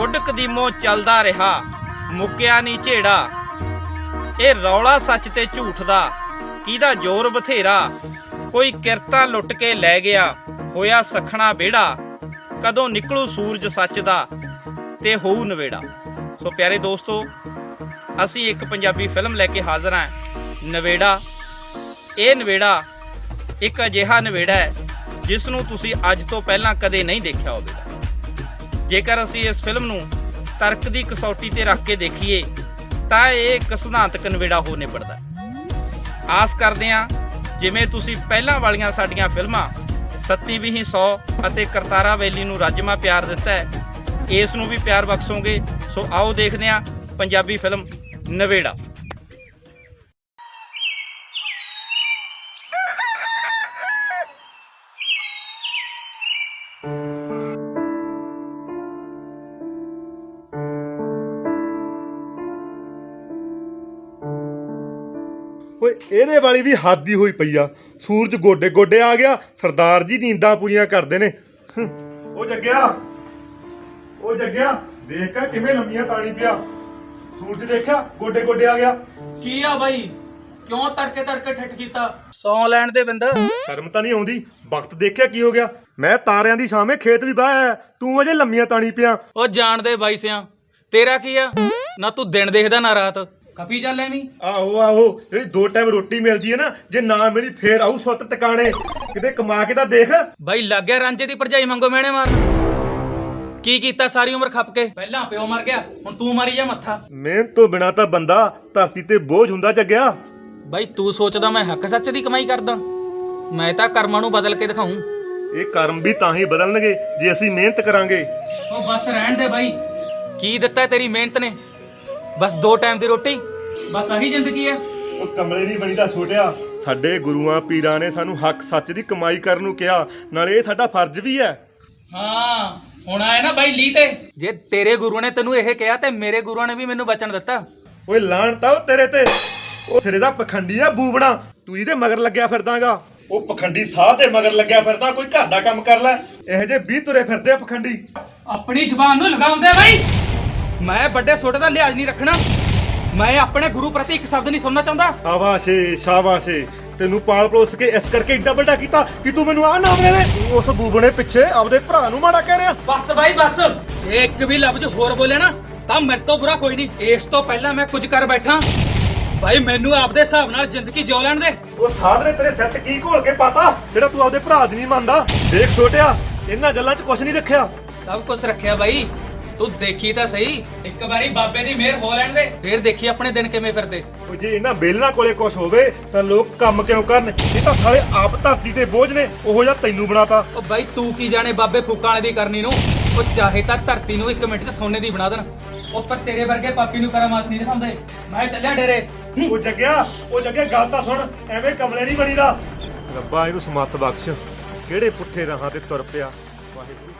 ਮੁੱਢ ਕਦੀਮੋ ਚੱਲਦਾ ਰਿਹਾ, ਮੁੱਕਿਆ ਨਹੀਂ ਝੇੜਾ। ਇਹ ਰੌਲਾ ਸੱਚ ਤੇ ਝੂਠ ਦਾ, ਕਿਹਦਾ ਜ਼ੋਰ ਬਥੇਰਾ? ਕੋਈ ਕਿਰਤਾਂ ਲੁੱਟ ਕੇ ਲੈ ਗਿਆ, ਹੋਇਆ ਸਖਣਾ ਵਿਹੜਾ। ਕਦੋਂ ਨਿਕਲੂ ਸੂਰਜ ਸੱਚ ਦਾ, ਤੇ ਹੋਊ ਨਵੇੜਾ। ਸੋ ਪਿਆਰੇ ਦੋਸਤੋ, ਅਸੀਂ ਇੱਕ ਪੰਜਾਬੀ ਫਿਲਮ ਲੈ ਕੇ ਹਾਜ਼ਰ ਹਾਂ, ਨਵੇੜਾ। ਇਹ ਨਵੇੜਾ ਇੱਕ ਅਜਿਹਾ ਨਵੇੜਾ ਹੈ ਜਿਸ ਨੂੰ ਤੁਸੀਂ ਅੱਜ ਤੋਂ ਪਹਿਲਾਂ ਕਦੇ ਨਹੀਂ ਦੇਖਿਆ ਹੋਵੇਗਾ। ਜੇਕਰ ਅਸੀਂ ਇਸ ਫਿਲਮ ਨੂੰ ਤਰਕ ਦੀ ਕਸੌਟੀ ਤੇ ਰੱਖ ਕੇ ਦੇਖੀਏ, ਤਾਂ ਇਹ ਇੱਕ ਸਿਧਾਂਤਕ ਨਵੇੜਾ ਹੋ ਨਿਬੜਦਾ ਆਸ ਕਰਦੇ ਹਾਂ, ਜਿਵੇਂ ਤੁਸੀਂ ਪਹਿਲਾਂ ਵਾਲੀਆਂ ਸਾਡੀਆਂ ਫਿਲਮਾਂ, ਸੱਤੀ ਵੀਹੀ 100 ਅਤੇ ਕਰਤਾਰਾ ਵੈਲੀ ਨੂੰ ਰਾਜਮਾ ਪਿਆਰ ਦਿੱਤਾ ਹੈ, ਇਸ ਨੂੰ ਵੀ ਪਿਆਰ ਬਖਸ਼ੋਗੇ, ਸੋ ਆਓ ਦੇਖਦੇ ਹਾਂ ਪੰਜਾਬੀ ਫਿਲਮ ਨਵੇੜਾ। ਇਹਦੇ ਵਾਲੀ ਵੀ ਹੱਦ ਹੀ ਹੋਈ ਪਈ ਆ। ਸੂਰਜ ਗੋਡੇ ਗੋਡੇ ਆ ਗਿਆ ਸਰਦਾਰ ਜੀ ਨੀਂਦਾਂ ਪੂਰੀਆਂ ਕਰਦੇ ਨੇ। ਉਹ ਜੱਗਿਆ ਉਹ ਜੱਗਿਆ ਦੇਖ ਕੇ ਕਿਵੇਂ ਲੰਮੀਆਂ ਤਾਣੀ ਪਿਆ। ਸੂਰਜ ਦੇਖਿਆ ਗੋਡੇ ਗੋਡੇ ਆ ਗਿਆ। ਕੀ ਆ ਬਾਈ? ਕਿਉਂ ਤੜਕੇ ਤੜਕੇ ਠੱਠ ਕੀਤਾ? ਸੌ ਲੈਣ ਦੇ ਬਿੰਦ ਸ਼ਰਮ ਤਾਂ ਨਹੀਂ ਆਉਂਦੀ। ਵਕਤ ਦੇਖਿਆ ਕੀ ਹੋ ਗਿਆ? ਮੈਂ ਤਾਰਿਆਂ ਦੀ ਛਾਵੇਂ ਖੇਤ ਵੀ ਬਾਹਰ ਆਇਆ। ਤੂੰ ਅਜੇ ਲੰਮੀਆਂ ਤਾਣੀ ਪਿਆ। ਉਹ ਜਾਣਦੇ ਬਾਈ ਸਿਆਂ ਤੇਰਾ ਕੀ ਆ? ਨਾ ਤੂੰ ਦਿਨ ਦੇਖਦਾ ਨਾ ਰਾਤ। ਖਪੀ ਚੱਲ ਐਵੇਂ ਆਹੋ ਆਹੋ ਜਿਹੜੀ ਦੋ ਟਾਈਮ ਰੋਟੀ ਮਿਲਦੀ ਹੈ ਨਾ ਜੇ ਨਾ ਮਿਲੀ ਫੇਰ ਆਊ ਸੁੱਤ ਟਿਕਾਣੇ। ਕਿਤੇ ਕਮਾ ਕੇ ਤਾਂ ਦੇਖ। ਬਾਈ ਲੱਗ ਗਿਆ ਰਾਂਝੇ ਦੀ ਭਰਜਾਈ ਮੰਗੋ ਮੈਣੇ ਮਾਰਨ। ਕੀ ਕੀਤਾ ਸਾਰੀ ਉਮਰ ਖੱਪ ਕੇ? ਪਹਿਲਾਂ ਪਿਓ ਮਰ ਗਿਆ ਹੁਣ ਤੂੰ ਮਾਰੀ ਜਾ ਮੱਥਾ। ਮਿਹਨਤ ਤੋਂ ਬਿਨਾ ਤਾਂ ਬੰਦਾ ਧਰਤੀ ਤੇ ਬੋਝ ਹੁੰਦਾ ਜੱਗਿਆ। ਬਾਈ ਤੂੰ ਸੋਚਦਾ ਮੈਂ ਹੱਕ ਸੱਚ ਦੀ ਕਮਾਈ ਕਰਦਾ। ਮੈਂ ਤਾਂ ਕਰਮਾਂ ਨੂੰ ਬਦਲ ਕੇ ਦਿਖਾਉਂ ਇਹ ਕਰਮ ਵੀ ਤਾਂ ਹੀ ਬਦਲਣਗੇ ਜੇ ਅਸੀਂ ਮਿਹਨਤ ਕਰਾਂਗੇ। ਉਹ ਬਸ ਰਹਿਣ ਦੇ ਬਾਈ। ਕੀ ਦਿੱਤਾ ਤੇਰੀ ਮਿਹਨਤ ਨੇ? ਬਸ ਦੋ ਟਾਈਮ ਦੀ ਰੋਟੀ ਬਸ ਆਹੀ ਜ਼ਿੰਦਗੀ ਆ ਉਹ ਕਮਲੇ ਨਹੀਂ ਬਣੀਦਾ ਛੋਟਿਆ। ਸਾਡੇ ਗੁਰੂਆਂ ਪੀਰਾਂ ਨੇ ਸਾਨੂੰ ਹੱਕ ਸੱਚ ਦੀ ਕਮਾਈ ਕਰਨ ਨੂੰ ਕਿਹਾ ਨਾਲੇ ਇਹ ਸਾਡਾ ਫਰਜ਼ ਵੀ ਹੈ। ਹਾਂ ਹੁਣ ਆਇਆ ਨਾ ਬਾਈ ਲੀ ਤੇ। ਜੇ ਤੇਰੇ ਗੁਰੂ ਨੇ ਤੈਨੂੰ ਇਹ ਕਿਹਾ ਤੇ ਮੇਰੇ ਗੁਰੂਆਂ ਨੇ ਵੀ ਮੈਨੂੰ ਬਚਨ ਦਿੱਤਾ। ਓਏ ਲਾਣ ਤਾਂ ਉਹ ਤੇਰੇ ਤੇ। ਉਹ ਸਿਰੇ ਦਾ ਪਖੰਡੀ ਆ ਬੂਬਣਾ ਤੂੰ ਇਹਦੇ ਮਗਰ ਲੱਗਿਆ ਫਿਰਦਾਗਾ। ਉਹ ਪਖੰਡੀ ਸਾਹ ਤੇ ਮਗਰ ਲੱਗਿਆ ਫਿਰਦਾ ਕੋਈ ਘਰ ਦਾ ਕੰਮ ਕਰ ਲੈ। ਇਹੋ ਜੇ 20 ਤੁਰੇ ਫਿਰਦੇ ਆ ਪਖੰਡੀ। ਆਪਣੀ ਜ਼ੁਬਾਨ ਨੂੰ ਲਗਾਉਂਦੇ ਬਾਈ। ਮੈਂ ਵੱਡੇ ਛੋਟੇ ਦਾ ਲਿਹਾਜ਼ ਨਹੀਂ ਰੱਖਣਾ। ਮੈਂ ਆਪਣੇ ਗੁਰੂ ਪ੍ਰਤੀ ਇੱਕ ਸ਼ਬਦ ਨਹੀਂ ਸੁਣਨਾ ਚਾਹੁੰਦਾ। ਸ਼ਾਬਾਸ਼ੇ ਸ਼ਾਬਾਸ਼ੇ। ਤੈਨੂੰ ਪਾਲ ਪਲੋਸ ਕੇ ਇਸ ਕਰਕੇ ਏਡਾ ਵੱਡਾ ਕੀਤਾ ਕਿ ਤੂੰ ਮੈਨੂੰ ਆਹ ਨਾਮ ਲੈ ਲੈ ਤੂੰ ਉਸ ਬੂਬਣੇ ਪਿੱਛੇ ਆਪਦੇ ਭਰਾ ਨੂੰ ਮਾੜਾ ਕਹਿ ਰਿਹਾ। ਬਸ ਬਾਈ ਬਸ। ਜੇ ਇੱਕ ਵੀ ਲਫ਼ਜ਼ ਹੋਰ ਬੋਲੇ ਨਾ ਤਾਂ ਮੇਰੇ ਤੋਂ ਬੁਰਾ ਕੋਈ ਨਹੀਂ। ਇਸ ਤੋਂ ਪਹਿਲਾਂ ਮੈਂ ਕੁਝ ਕਰ ਬੈਠਾ। ਬਾਈ ਮੈਨੂੰ ਆਪਦੇ ਹਿਸਾਬ ਨਾਲ ਜ਼ਿੰਦਗੀ ਜਿਉ ਲੈਣ ਦੇ। ਉਹ ਸਾਧ ਨੇ ਤੇਰੇ 'ਚ ਕੀ ਘੋਲ ਕੇ ਪਾਤਾ ਜਿਹੜਾ ਤੂੰ ਆਪਦੇ ਭਰਾ ਦੀ ਨਹੀਂ ਮੰਨਦਾ। ਦੇਖ ਛੋਟਿਆ ਇਹਨਾਂ ਗੱਲਾਂ 'ਚ ਕੁਝ ਨਹੀਂ ਰੱਖਿਆ। ਸਭ ਕੁਝ ਰੱਖਿਆ ਬਾਈ। ਤੂੰ ਦੇਖੀ ਤਾਂ ਸਹੀ। ਇੱਕ ਵਾਰੀ ਬਾਬੇ ਦੀ ਮਿਹਰ ਹੋ ਲੈਣ ਦੇ। ਫਿਰ ਦੇਖੀ ਆਪਣੇ ਦਿਨ ਕਿਵੇਂ ਫਿਰਦੇ। ਉਹ ਜੇ ਇਹਨਾਂ ਬੇਲਣਾ ਕੋਲੇ ਕੁਝ ਹੋਵੇ ਤਾਂ ਲੋਕ ਕੰਮ ਕਿਉਂ ਕਰਨ? ਇਹ ਤਾਂ ਸਾਰੇ ਆਪ ਧਰਤੀ ਤੇ ਬੋਝ ਨੇ। ਉਹੋ ਜਿਹਾ ਤੈਨੂੰ ਬਣਾਤਾ। ਉਹ ਬਾਈ ਤੂੰ ਕੀ ਜਾਣੇ ਬਾਬੇ ਫੂਕਾਂ ਵਾਲੇ ਦੀ ਕਰਨੀ ਨੂੰ? ਉਹ ਚਾਹੇ ਤਾਂ ਧਰਤੀ ਨੂੰ ਇੱਕ ਮਿੰਟ 'ਚ ਸੋਨੇ ਦੀ ਬਣਾ ਦੇਣ। ਉਹ ਪਰ ਤੇਰੇ ਵਰਗੇ ਪਾਪੀ ਨੂੰ ਕਰਾਮਾਤ ਨਹੀਂ ਦਿਖਾਉਂਦੇ। ਮੈਂ ਚੱਲਿਆ ਡੇਰੇ। ਉਹ ਜੱਗਿਆ ਉਹ ਜੱਗਿਆ ਗੱਲ ਤਾਂ ਸੁਣ। ਐਵੇਂ ਕਮਲੇ ਨਹੀਂ ਬਣੀਦਾ। ਰੱਬਾ ਇਹਨੂੰ ਸਮੱਤ ਬਖਸ਼। ਕਿਹੜੇ ਪੁੱਠੇ ਰਾਹਾਂ ਤੇ ਤੁਰ ਪਿਆ? ਵਾਹਿਗੁਰੂ।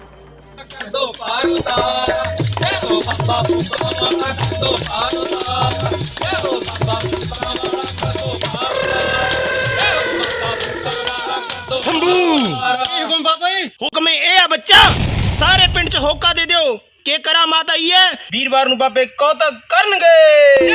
ਹੁਕਮ ਬਾਬਾ ਜੀ ਹੁਕਮ ਇਹ ਆ ਬੱਚਾ ਸਾਰੇ ਪਿੰਡ ਚ ਹੋਕਾ ਦੇ ਦਿਓ ਕਿ ਕਰਾਮਾਤ ਆਈ ਹੈ ਵੀਰਵਾਰ ਨੂੰ ਬਾਬੇ ਕੌਤਕ ਕਰਨਗੇ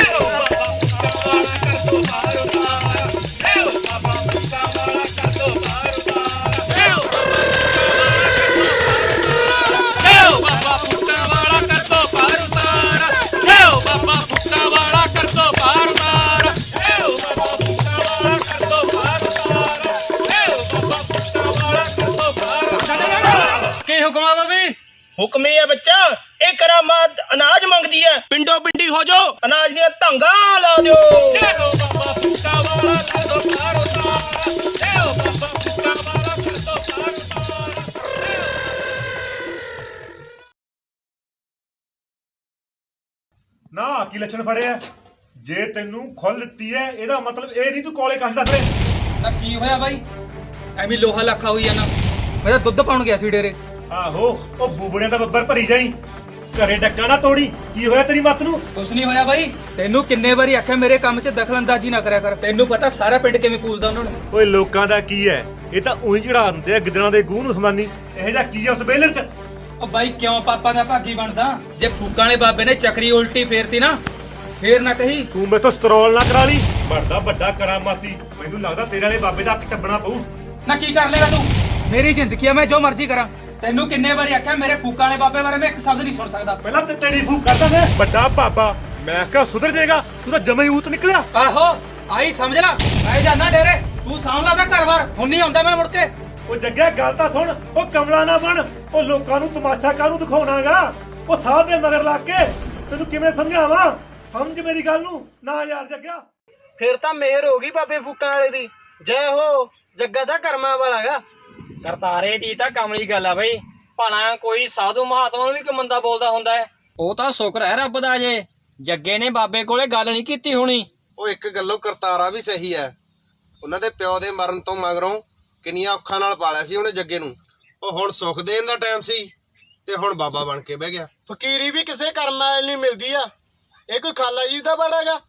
ਕੀ ਹੁਕਮ ਆ ਬਾਬੀ? ਹੁਕਮ ਇਹ ਆ ਬੱਚਾ ਇਹ ਕਰਾਮਾਤ ਅਨਾਜ ਮੰਗਦੀ ਹੈ। ਪਿੰਡੋ ਪਿੰਡੀ ਹੋ ਜਾਓ। ਅਨਾਜ ਦੀਆਂ ਧੰਗਾਂ ਲਾ ਦਿਓ। ਨਾ ਕੀ ਲੱਛਣ ਫੜਿਆ ਜੇ ਤੈਨੂੰ ਖੁੱਲ ਦਿੱਤੀ ਹੈ ਇਹਦਾ ਮਤਲਬ ਇਹ ਨਹੀਂ ਤੂੰ ਕੋਲੇ ਕੱਸਦਾ ਫਿਰੇ ਤਾਂ ਕੀ ਹੋਇਆ ਬਾਈ? ਐਵੇਂ ਲੋਹਾ ਲੱਖਾ ਹੋਈ ਜਾਣਾ ਮੈਂ ਤਾਂ ਦੁੱਧ ਪਾਉਣ ਗਿਆ ਸੀ ਡੇਰੇ। ਆਹੋ ਉਹ ਬੂਬੜਿਆਂ ਦਾ ਬੱਬਰ ਭਰੀ ਜਾਈ। ਘਰੇ ਡੱਕਾ ਨਾ ਤੋੜੀ। ਕੀ ਹੋਇਆ ਤੇਰੀ ਮੱਤ ਨੂੰ? ਕੁਛ ਨਹੀਂ ਹੋਇਆ ਬਾਈ। ਤੈਨੂੰ ਕਿੰਨੇ ਵਾਰੀ ਆਖਿਆ ਮੇਰੇ ਕੰਮ 'ਚ ਦਖਲਅੰਦਾਜ਼ੀ ਨਾ ਕਰਿਆ ਕਰ। ਤੈਨੂੰ ਪਤਾ ਸਾਰਾ ਪਿੰਡ ਕਿਵੇਂ ਪੂਜਦਾ ਉਹਨਾਂ ਨੂੰ। ਓਏ ਲੋਕਾਂ ਦਾ ਕੀ ਹੈ ਇਹ ਤਾਂ ਉਹੀ ਚੜਾ ਦਿੰਦੇ ਆ ਗਿੱਦੜਾਂ ਦੇ ਗੂੰ ਨੂੰ ਸਮਾਨੀ। ਇਹ ਜਾਂ ਕੀ ਆ ਉਸ ਬੇਲਰ ਚ? ਉਹ ਬਾਈ ਕਿਉਂ ਪਾਪਾ ਦਾ ਭਾਗੀ ਬਣਦਾ? ਜੇ ਫੂਕਾਂ ਵਾਲੇ ਬਾਬੇ ਨੇ ਚੱਕਰੀ ਉਲਟੀ ਫੇਰਤੀ ਨਾ ਫੇਰ ਨਾ ਕਹੀ। ਤੂੰ ਮੇਥੋਂ ਸਟਰੋਲ ਨਾ ਕਰਾ ਲਈ। ਵੱਡਾ ਵੱਡਾ ਕਰਾਮਾਤੀ। ਮੈਨੂੰ ਲੱਗਦਾ ਤੇਰੇ ਵਾਲੇ ਬਾਬੇ ਦਾ ਟੱਬਣਾ ਪਊ। ਨਾ ਕੀ ਕਰ ਲੇਗਾ ਤੂੰ? ਮੇਰੀ ਜ਼ਿੰਦਗੀ ਆ ਮੈਂ ਜੋ ਮਰਜ਼ੀ ਕਰਾਂ। ਤੈਨੂੰ ਕਿੰਨੇ ਵਾਰੀ ਆਖਿਆ ਮੇਰੇ ਫੂਕਾਂ ਵਾਲੇ ਬਾਬੇ ਬਾਰੇ ਮੈਂ ਇੱਕ ਸ਼ਬਦ ਨਹੀਂ ਸੁਣ ਸਕਦਾ। ਪਹਿਲਾਂ ਤੇ ਤੇਰੀ ਫੂਕ ਕਰਦਾ ਨੇ ਵੱਡਾ ਬਾਬਾ। ਮੈਂ ਕਿਹਾ ਸੁਧਰ ਜਾਏਗਾ। ਤੂੰ ਤਾਂ ਜਮੇ ਊਤ ਨਿਕਲਿਆ। ਆਹੋ ਆਈ ਸਮਝ ਲੈ। ਮੈਂ ਜਾਣਾ ਡੇਰੇ। ਤੂੰ ਸਾਂਭਲਾ ਦਾ ਘਰ-ਬਾਰ। ਹੁਣ ਨਹੀਂ ਆਉਂਦਾ ਮੈਂ ਮੁੜ ਕੇ। ਉਹ ਜੱਗਿਆ ਗੱਲ ਤਾਂ ਸੁਣ ਉਹ ਕਮਲਾ ਨਾ ਬਣ। ਉਹ ਲੋਕਾਂ ਨੂੰ ਤਮਾਸ਼ਾ ਕਾਹਨੂੰ ਦਿਖਾਉਣਾਗਾ? ਉਹ ਸਾਹ ਦੇ ਮਗਰ ਲੱਗ ਕੇ। ਤੈਨੂੰ ਕਿਵੇਂ ਸਮਝਾਵਾਂ? ਸਮਝ ਮੇਰੀ ਗੱਲ ਨੂੰ? ਨਾ ਯਾਰ ਜੱਗਿਆ। ਫਿਰ ਤਾਂ ਮਿਹਰ ਹੋ ਗਈ ਬਾਬੇ ਫੂਕਾਂ ਵਾਲੇ ਦੀ। ਜੈ ਹੋ ਜੱਗਾ ਦਾ ਕਰਮਾਂ ਵਾਲਾਗਾ। ਕਰਤਾਰੇ ਦੀ ਤਾਂ ਕਮਲੀ ਗੱਲ ਆ ਬਈ। ਭਲਾ ਕੋਈ ਸਾਧੂ ਮਹਾਤਮਾ ਨੂੰ ਵੀ ਕਿ ਮੰਦਾ ਬੋਲਦਾ ਹੁੰਦਾ ਹੈ। ਉਹ ਤਾਂ ਸ਼ੁਕਰ ਹੈ ਰੱਬ ਦਾ ਜੇ। ਜੱਗੇ ਨੇ ਬਾਬੇ ਕੋਲੇ ਗੱਲ ਨਹੀਂ ਕੀਤੀ ਹੋਣੀ। ਉਹ ਇੱਕ ਗੱਲੋਂ ਕਰਤਾਰਾ ਵੀ ਸਹੀ ਹੈ। ਉਹਨਾਂ ਦੇ ਪਿਓ ਦੇ ਮਰਨ ਤੋਂ ਮਗਰੋਂ ਕਿੰਨੀਆਂ ਔਖਾਂ ਨਾਲ ਪਾਲਿਆ ਸੀ ਉਹਨੇ ਜੱਗੇ ਨੂੰ। ਉਹ ਹੁਣ ਸੁੱਖ ਦੇਣ ਦਾ ਟਾਈਮ ਸੀ ਤੇ ਹੁਣ ਬਾਬਾ ਬਣ ਕੇ ਬਹਿ ਗਿਆ। ਫਕੀਰੀ ਵੀ ਕਿਸੇ ਕਰਮ ਵਾਲੇ ਨਹੀਂ ਮਿਲਦੀ ਆ। ਇਹ ਕੋਈ ਖਾਲਾ ਜੀ ਦਾ ਬੜਾਗਾ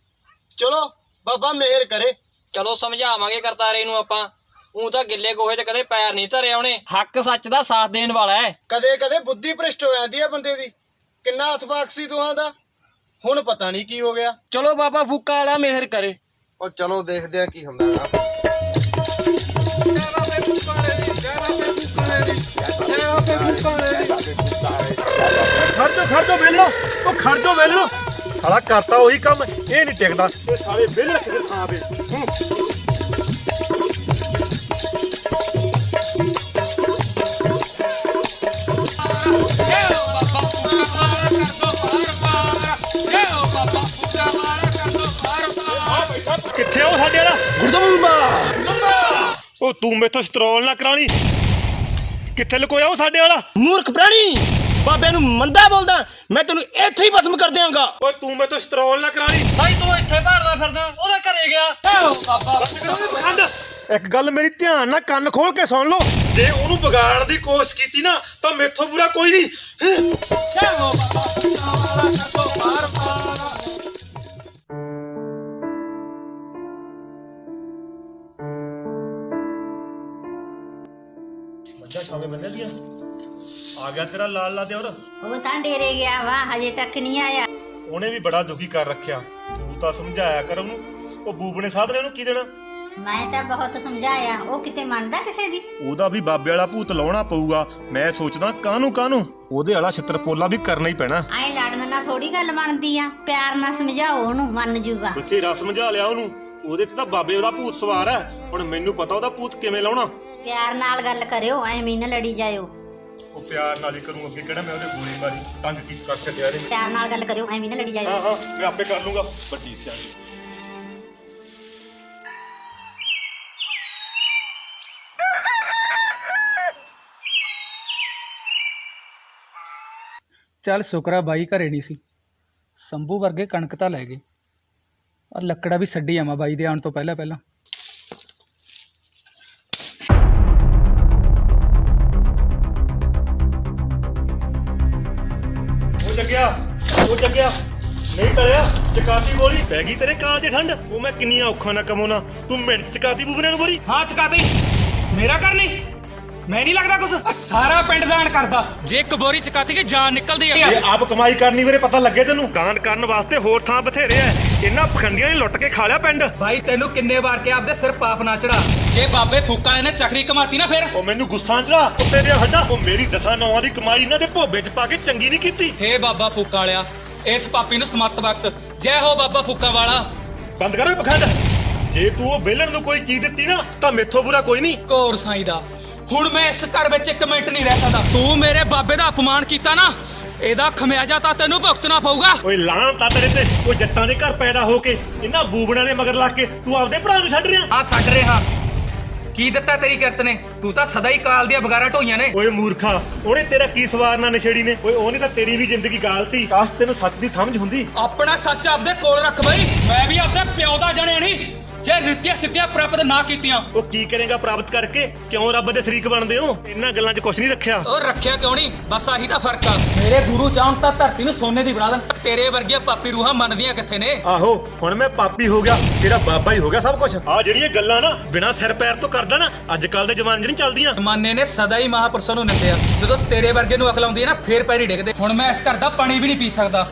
ਚਲੋ ਬਾਬਾ ਮਿਹਰ ਕਰੇ। ਚਲੋ ਸਮਝਾਵਾਂਗੇ ਕਰਤਾਰੇ ਨੂੰ ਆਪਾਂ। ਉਹ ਤਾਂ ਗਿੱਲੇ ਗੋਹੇ 'ਚ ਕਦੇ ਪੈਰ ਨਹੀਂ ਧਰੇ ਉਹਨੇ। ਹੱਕ ਸੱਚ ਦਾ ਸਾਥ ਦੇਣ ਵਾਲਾ ਹੈ। ਕਦੇ ਕਦੇ ਬੁੱਧੀ ਭ੍ਰਿਸ਼ਟ ਹੋ ਜਾਂਦੀ ਆ ਬੰਦੇ ਦੀ। ਕਿੰਨਾ ਅਥਵਾਕ ਸੀ ਦੋਹਾਂ ਦਾ। ਹੁਣ ਪਤਾ ਨਹੀਂ ਕੀ ਹੋ ਗਿਆ। ਚਲੋ ਬਾਬਾ ਫੂਕਾਂ ਵਾਲਾ ਮਿਹਰ ਕਰੇ। ਉਹ ਚਲੋ ਦੇਖਦੇ ਆ ਕੀ ਹੁੰਦਾ। ਹੈ ਵੇਲੋ। ਉਹ ਵੇਲੋ। ਸਾਲਾ ਕਰਤਾ ਉਹੀ ਕੰਮ ਇਹ ਨਹੀਂ ਟਿਕਦਾ। ਇਹ ਸਾਰੇ ਵੇਲੇ ਕਿਸੇ ਥਾਂ ਤੇ। ਹੂੰ। ਕਿੱਥੇ ਆ ਉਹ ਸਾਡੇ ਵਾਲਾ? ਗੁਰਦਮਬਾ ਉਹ ਤੂੰ ਮੇਥੋਂ ਸਟਰੋਲ ਨਾ ਕਰਾਣੀ ਕਿੱਥੇ ਲੁਕੋਇਆ ਉਹ ਸਾਡੇ ਵਾਲਾ? ਮੂਰਖ ਪ੍ਰਾਣੀ! ਬਾਬੇ ਨੂੰ ਮੰਦਾ ਬੋਲਦਾ ਮੈਂ ਤੈਨੂੰ ਇੱਥੇ ਹੀ ਭਸਮ ਕਰ ਦਿਆਂਗਾ। ਓਏ ਤੂੰ ਮੇਥੋਂ ਸਟਰੋਲ ਨਾ ਕਰਾਣੀ ਭਾਈ ਤੂੰ ਇੱਥੇ ਭਾਰਦਾ ਫਿਰਦਾ ਉਹਦੇ ਘਰੇ ਗਿਆ। ਇੱਕ ਗੱਲ ਮੇਰੀ ਧਿਆਨ ਨਾਲ ਕੰਨ ਖੋਲ ਕੇ ਸੁਣ ਲਓ। ਜੇ ਉਹਨੂੰ ਵਿਗਾੜਨ ਦੀ ਕੋਸ਼ਿਸ਼ ਕੀਤੀ ਨਾ ਤਾਂ ਮੇਥੋਂ ਬੁਰਾ ਕੋਈ ਨਹੀਂ। ਬੱਚਾ ਛਾਵੇਂ ਬੰਦੇ ਦੀਆਂ? ਆ ਗਿਆ ਤੇਰਾ ਲਾਲ ਲਾ ਦਿਓਰ ਉਹ ਤਾਂ ਡੇਰੇ ਗਿਆ ਵਾ ਹਜੇ ਤੱਕ ਨਹੀਂ ਆਇਆ। ਉਹਨੇ ਵੀ ਬੜਾ ਦੁਖੀ ਕਰ ਰੱਖਿਆ। ਤੂੰ ਤਾਂ ਸਮਝਾਇਆ ਕਰ ਉਹਨੂੰ। ਉਹ ਬੂਬਨੇ ਸਾਧ ਨੇ ਉਹਨੂੰ ਕੀ ਦੇਣਾ? ਮੈਂ ਤਾਂ ਬਹੁਤ ਸਮਝਾਇਆ। ਉਹ ਕਿਤੇ ਮੰਨਦਾ ਕਿਸੇ ਦੀ? ਉਹਦਾ ਵੀ ਬਾਬੇ ਵਾਲਾ ਭੂਤ ਲਾਉਣਾ ਪਊਗਾ। ਮੈਂ ਸੋਚਦਾ ਕਾਹਨੂੰ ਕਾਹਨੂੰ? ਉਹਦੇ ਵਾਲਾ ਛਿੱਤਰ ਪੋਲਾ ਵੀ ਕਰਨਾ ਹੀ ਪੈਣਾ। ਐ ਲੜਨ ਨਾਲ ਥੋੜੀ ਗੱਲ ਬਣਦੀ ਆ। ਪਿਆਰ ਨਾਲ ਸਮਝਾਓ ਉਹਨੂੰ ਮੰਨ ਜੂਗਾ। ਬਥੇਰਾ ਸਮਝਾ ਲਿਆ ਉਹਨੂੰ। ਉਹਦੇ ਤੇ ਤਾਂ ਬਾਬੇ ਦਾ ਭੂਤ ਸਵਾਰ ਹੈ। ਹੁਣ ਮੈਨੂੰ ਪਤਾ ਉਹਦਾ ਭੂਤ ਕਿਵੇਂ ਲਾਉਣਾ। ਪਿਆਰ ਨਾਲ ਗੱਲ ਕਰਿਓ ਐਵੇਂ ਨਾ ਲੜੀ ਜਾਇਓ। ਉਹ ਪਿਆਰ ਨਾਲ ਹੀ ਕਰੂੰ ਅੱਗੇ ਕਿਹੜਾ ਮੈਂ ਉਹਦੇ ਗੋਲੀ ਮਾਰੀ ਤੰਗ ਕੀ ਕਰਕੇ ਦਿਆ ਨੇ ਪਿਆਰ ਨਾਲ ਗੱਲ ਕਰਿਓ ਐਵੇਂ ਨਾ ਲੜੀ ਹਾਂ ਜਾਇਓ। ਹਾਂ ਮੈਂ ਆਪੇ ਕਰ ਲੂੰਗਾ। ਵੱਡੀ ਸਿਆਣੀ। ਚੱਲ ਸ਼ੁਕਰਾ ਬਾਈ ਘਰੇ ਨਹੀਂ ਸੀ। ਸੰਭੂ ਵਰਗੇ ਕਣਕ ਤਾਂ ਲੈ ਗਏ। ਆ ਲੱਕੜਾ ਵੀ ਛੱਡੀ ਆਵਾਂ ਬਾਈ ਦੇ ਆਉਣ ਤੋਂ ਪਹਿਲਾਂ ਪਹਿਲਾਂ ਨਹੀਂ ਟਲਿਆ ਚਕਾਤੀ ਬੋਲੀ ਪੈ ਗਈ ਤੇਰੇ ਕਾਂ ਦੀ ਠੰਡ। ਉਹ ਮੈਂ ਕਿੰਨੀਆਂ ਔਖਾਂ ਨਾ ਕਮਾਉਣਾ। ਤੂੰ ਮਿੰਟ ਚ ਚਕਾਤੀ ਬੂਬਨੇ ਨੂੰ ਬੋਰੀ ਹਾਂ ਚਕਾਤੀ। ਮੇਰਾ ਘਰ ਨਹੀਂ। ਮੈਂ ਨਹੀਂ ਲੱਗਦਾ ਕੁਛ। ਸਾਰਾ ਪਿੰਡ ਦਾਨ ਕਰਦਾ। ਜੇ ਇੱਕ ਬੋਰੀ ਚਕਾਤੀ ਕੇ ਜਾਨ ਨਿਕਲਦੀ ਆ। ਇਹ ਆਪ ਕਮਾਈ ਕਰਨੀ ਵੀਰੇ ਪਤਾ ਲੱਗੇ ਤੈਨੂੰ। ਦਾਨ ਕਰਨ ਵਾਸਤੇ ਹੋਰ ਥਾਂ ਬਥੇਰੇ ਐ ਇਹਨਾਂ ਪਖੰਡੀਆਂ ਨੇ ਲੁੱਟ ਕੇ ਖਾ ਲਿਆ ਪਿੰਡ। ਬਾਈ ਤੈਨੂੰ ਕਿੰਨੇ ਵਾਰ ਕਿਹਾ ਆਪਦੇ ਸਿਰ ਪਾਪ ਨਾ ਚੜਾ। ਜੇ ਬਾਬੇ ਫੂਕਾਂ ਵਾਲੇ ਨੇ ਚੱਕਰੀ ਕਮਾਤੀ ਨਾ ਫਿਰ। ਉਹ ਮੈਨੂੰ ਗੁੱਸਾ ਚੜਾ ਕੁੱਤੇ ਦੇ ਹੱਡਾ। ਉਹ ਮੇਰੀ ਦਸਾਂ ਨੌਆਂ ਦੀ ਕਮਾਈ ਇਹਨਾਂ ਦੇ ਭੋਬੇ ਚ ਪਾ ਕੇ ਚੰਗੀ ਨਹੀਂ ਕੀਤੀ। ਹੇ ਬਾਬਾ ਫੂਕਾਂ ਵਾਲਿਆ ਇਸ ਪਾਪੀ ਨੂੰ ਸਮੱਤ ਬਖਸ਼। ਜੈ ਹੋ ਬਾਬਾ ਫੂਕਾਂ ਵਾਲਾ। ਬੰਦ ਕਰ ਓਏ ਪਖੰਡ। ਜੇ ਤੂੰ ਉਹ ਬੇਲਣ ਨੂੰ ਕੋਈ ਚੀਜ਼ ਦਿੱਤੀ ਨਾ ਤਾਂ ਮੇਥੋਂ ਬੁਰਾ ਕੋਈ ਨਹੀਂ। ਕੋਰ ਸਾਈਂ ਦਾ। ਹੁਣ ਮੈਂ ਇਸ ਘਰ ਵਿੱਚ ਇੱਕ ਮਿੰਟ ਨਹੀਂ ਰਹਿ ਸਕਦਾ। ਤੂੰ ਮੇਰੇ ਬਾਬੇ ਦਾ ਅਪਮਾਨ ਕੀਤਾ ਨਾ ਇਹਦਾ ਖਮਿਆਜਾ ਤਾਂ ਤੈਨੂੰ ਭੁਗਤਣਾ ਪਊਗਾ। ਓਏ ਲਾਂ ਤਾਂ ਤੇਰੇ ਤੇ। ਉਹ ਜੱਟਾਂ ਦੇ ਘਰ ਪੈਦਾ ਹੋ ਕੇ ਇਹਨਾਂ ਬੂਬਣਿਆਂ ਦੇ ਮਗਰ ਲੱਗ ਕੇ ਤੂੰ ਆਪਦੇ ਭਰਾ ਨੂੰ ਛੱਡ ਰਿਹਾ। ਆ ਛੱਡ ਰਿਹਾ। ਕੀ ਦਿੱਤਾ ਤੇਰੀ ਕਿਰਤ ਨੇ? ਤੂੰ ਤਾਂ ਸਦਾ ਹੀ ਕਾਲ ਦੀਆਂ ਬਗਾਰਾਂ ਢੋਈਆਂ ਨੇ। ਓਏ ਮੂਰਖਾ ਉਹਨੇ ਤੇਰਾ ਕੀ ਸਵਾਰਨਾ ਨਸ਼ੇੜੀ ਨੇ? ਓਏ ਉਹਨੇ ਤਾਂ ਤੇਰੀ ਵੀ ਜ਼ਿੰਦਗੀ ਗਾਲਤੀ। ਕਾਸ਼ ਤੈਨੂੰ ਸੱਚ ਦੀ ਸਮਝ ਹੁੰਦੀ। ਆਪਣਾ ਸੱਚ ਆਪਦੇ ਕੋਲ ਰੱਖ ਬਈ। ਮੈਂ ਵੀ ਆਪਦੇ ਪਿਓ ਦਾ ਜਣਿਆ ਨਹੀਂ ਜੇ ਰਿੱਤੀਆਂ ਸਿੱਧੀਆਂ ਪ੍ਰਾਪਤ ਨਾ ਕੀਤੀਆਂ। ਉਹ ਕੀ ਕਰੇਗਾ ਪ੍ਰਾਪਤ ਕਰਕੇ? ਕਿਉਂ ਰੱਬ ਦੇ ਸ਼ਰੀਕ ਬਣਦੇ ਹੋ? ਇਹਨਾਂ ਗੱਲਾਂ 'ਚ ਕੁਝ ਨਹੀਂ ਰੱਖਿਆ। ਉਹ ਰੱਖਿਆ ਕਿਉਂ ਨਹੀਂ? ਬਸ ਆਹੀ ਤਾਂ ਫ਼ਰਕ ਆ। ਮੇਰੇ ਗੁਰੂ ਚਾਹਣ ਤਾਂ ਧਰਤੀ ਨੂੰ ਸੋਨੇ ਦੀ ਬਣਾ ਦੇਣ। ਤੇਰੇ ਵਰਗੀਆਂ ਪਾਪੀ ਰੂਹਾਂ ਮੰਨਦੀਆਂ ਕਿੱਥੇ ਨੇ? ਆਹੋ ਹੁਣ ਮੈਂ ਪਾਪੀ ਹੋ ਗਿਆ ਤੇਰਾ ਬਾਬਾ ਹੀ ਹੋ ਗਿਆ ਸਭ ਕੁਝ ਆ ਜਿਹੜੀਆਂ ਗੱਲਾਂ ਨਾ ਬਿਨਾ ਸਿਰ ਪੈਰ ਤੋਂ ਕਰਦਾ ਨਾ ਅੱਜ ਕੱਲ ਦੇ ਜ਼ਮਾਨੇ 'ਚ ਨਹੀਂ ਚੱਲਦੀਆਂ। ਜ਼ਮਾਨੇ ਨੇ ਸਦਾ ਹੀ ਮਹਾਪੁਰਸ਼ਾਂ ਨੂੰ ਨਿੰਦਿਆ। ਜਦੋਂ ਤੇਰੇ ਵਰਗੇ ਨੂੰ ਅਕਲ ਆਉਂਦੀ ਹੈ ਨਾ ਫੇਰ ਪੈਰੀ ਡਿੱਗਦੇ। ਹੁਣ ਮੈਂ ਇਸ ਘਰ ਦਾ ਪਾਣੀ ਵੀ ਨਹੀਂ ਪੀ ਸਕਦਾ।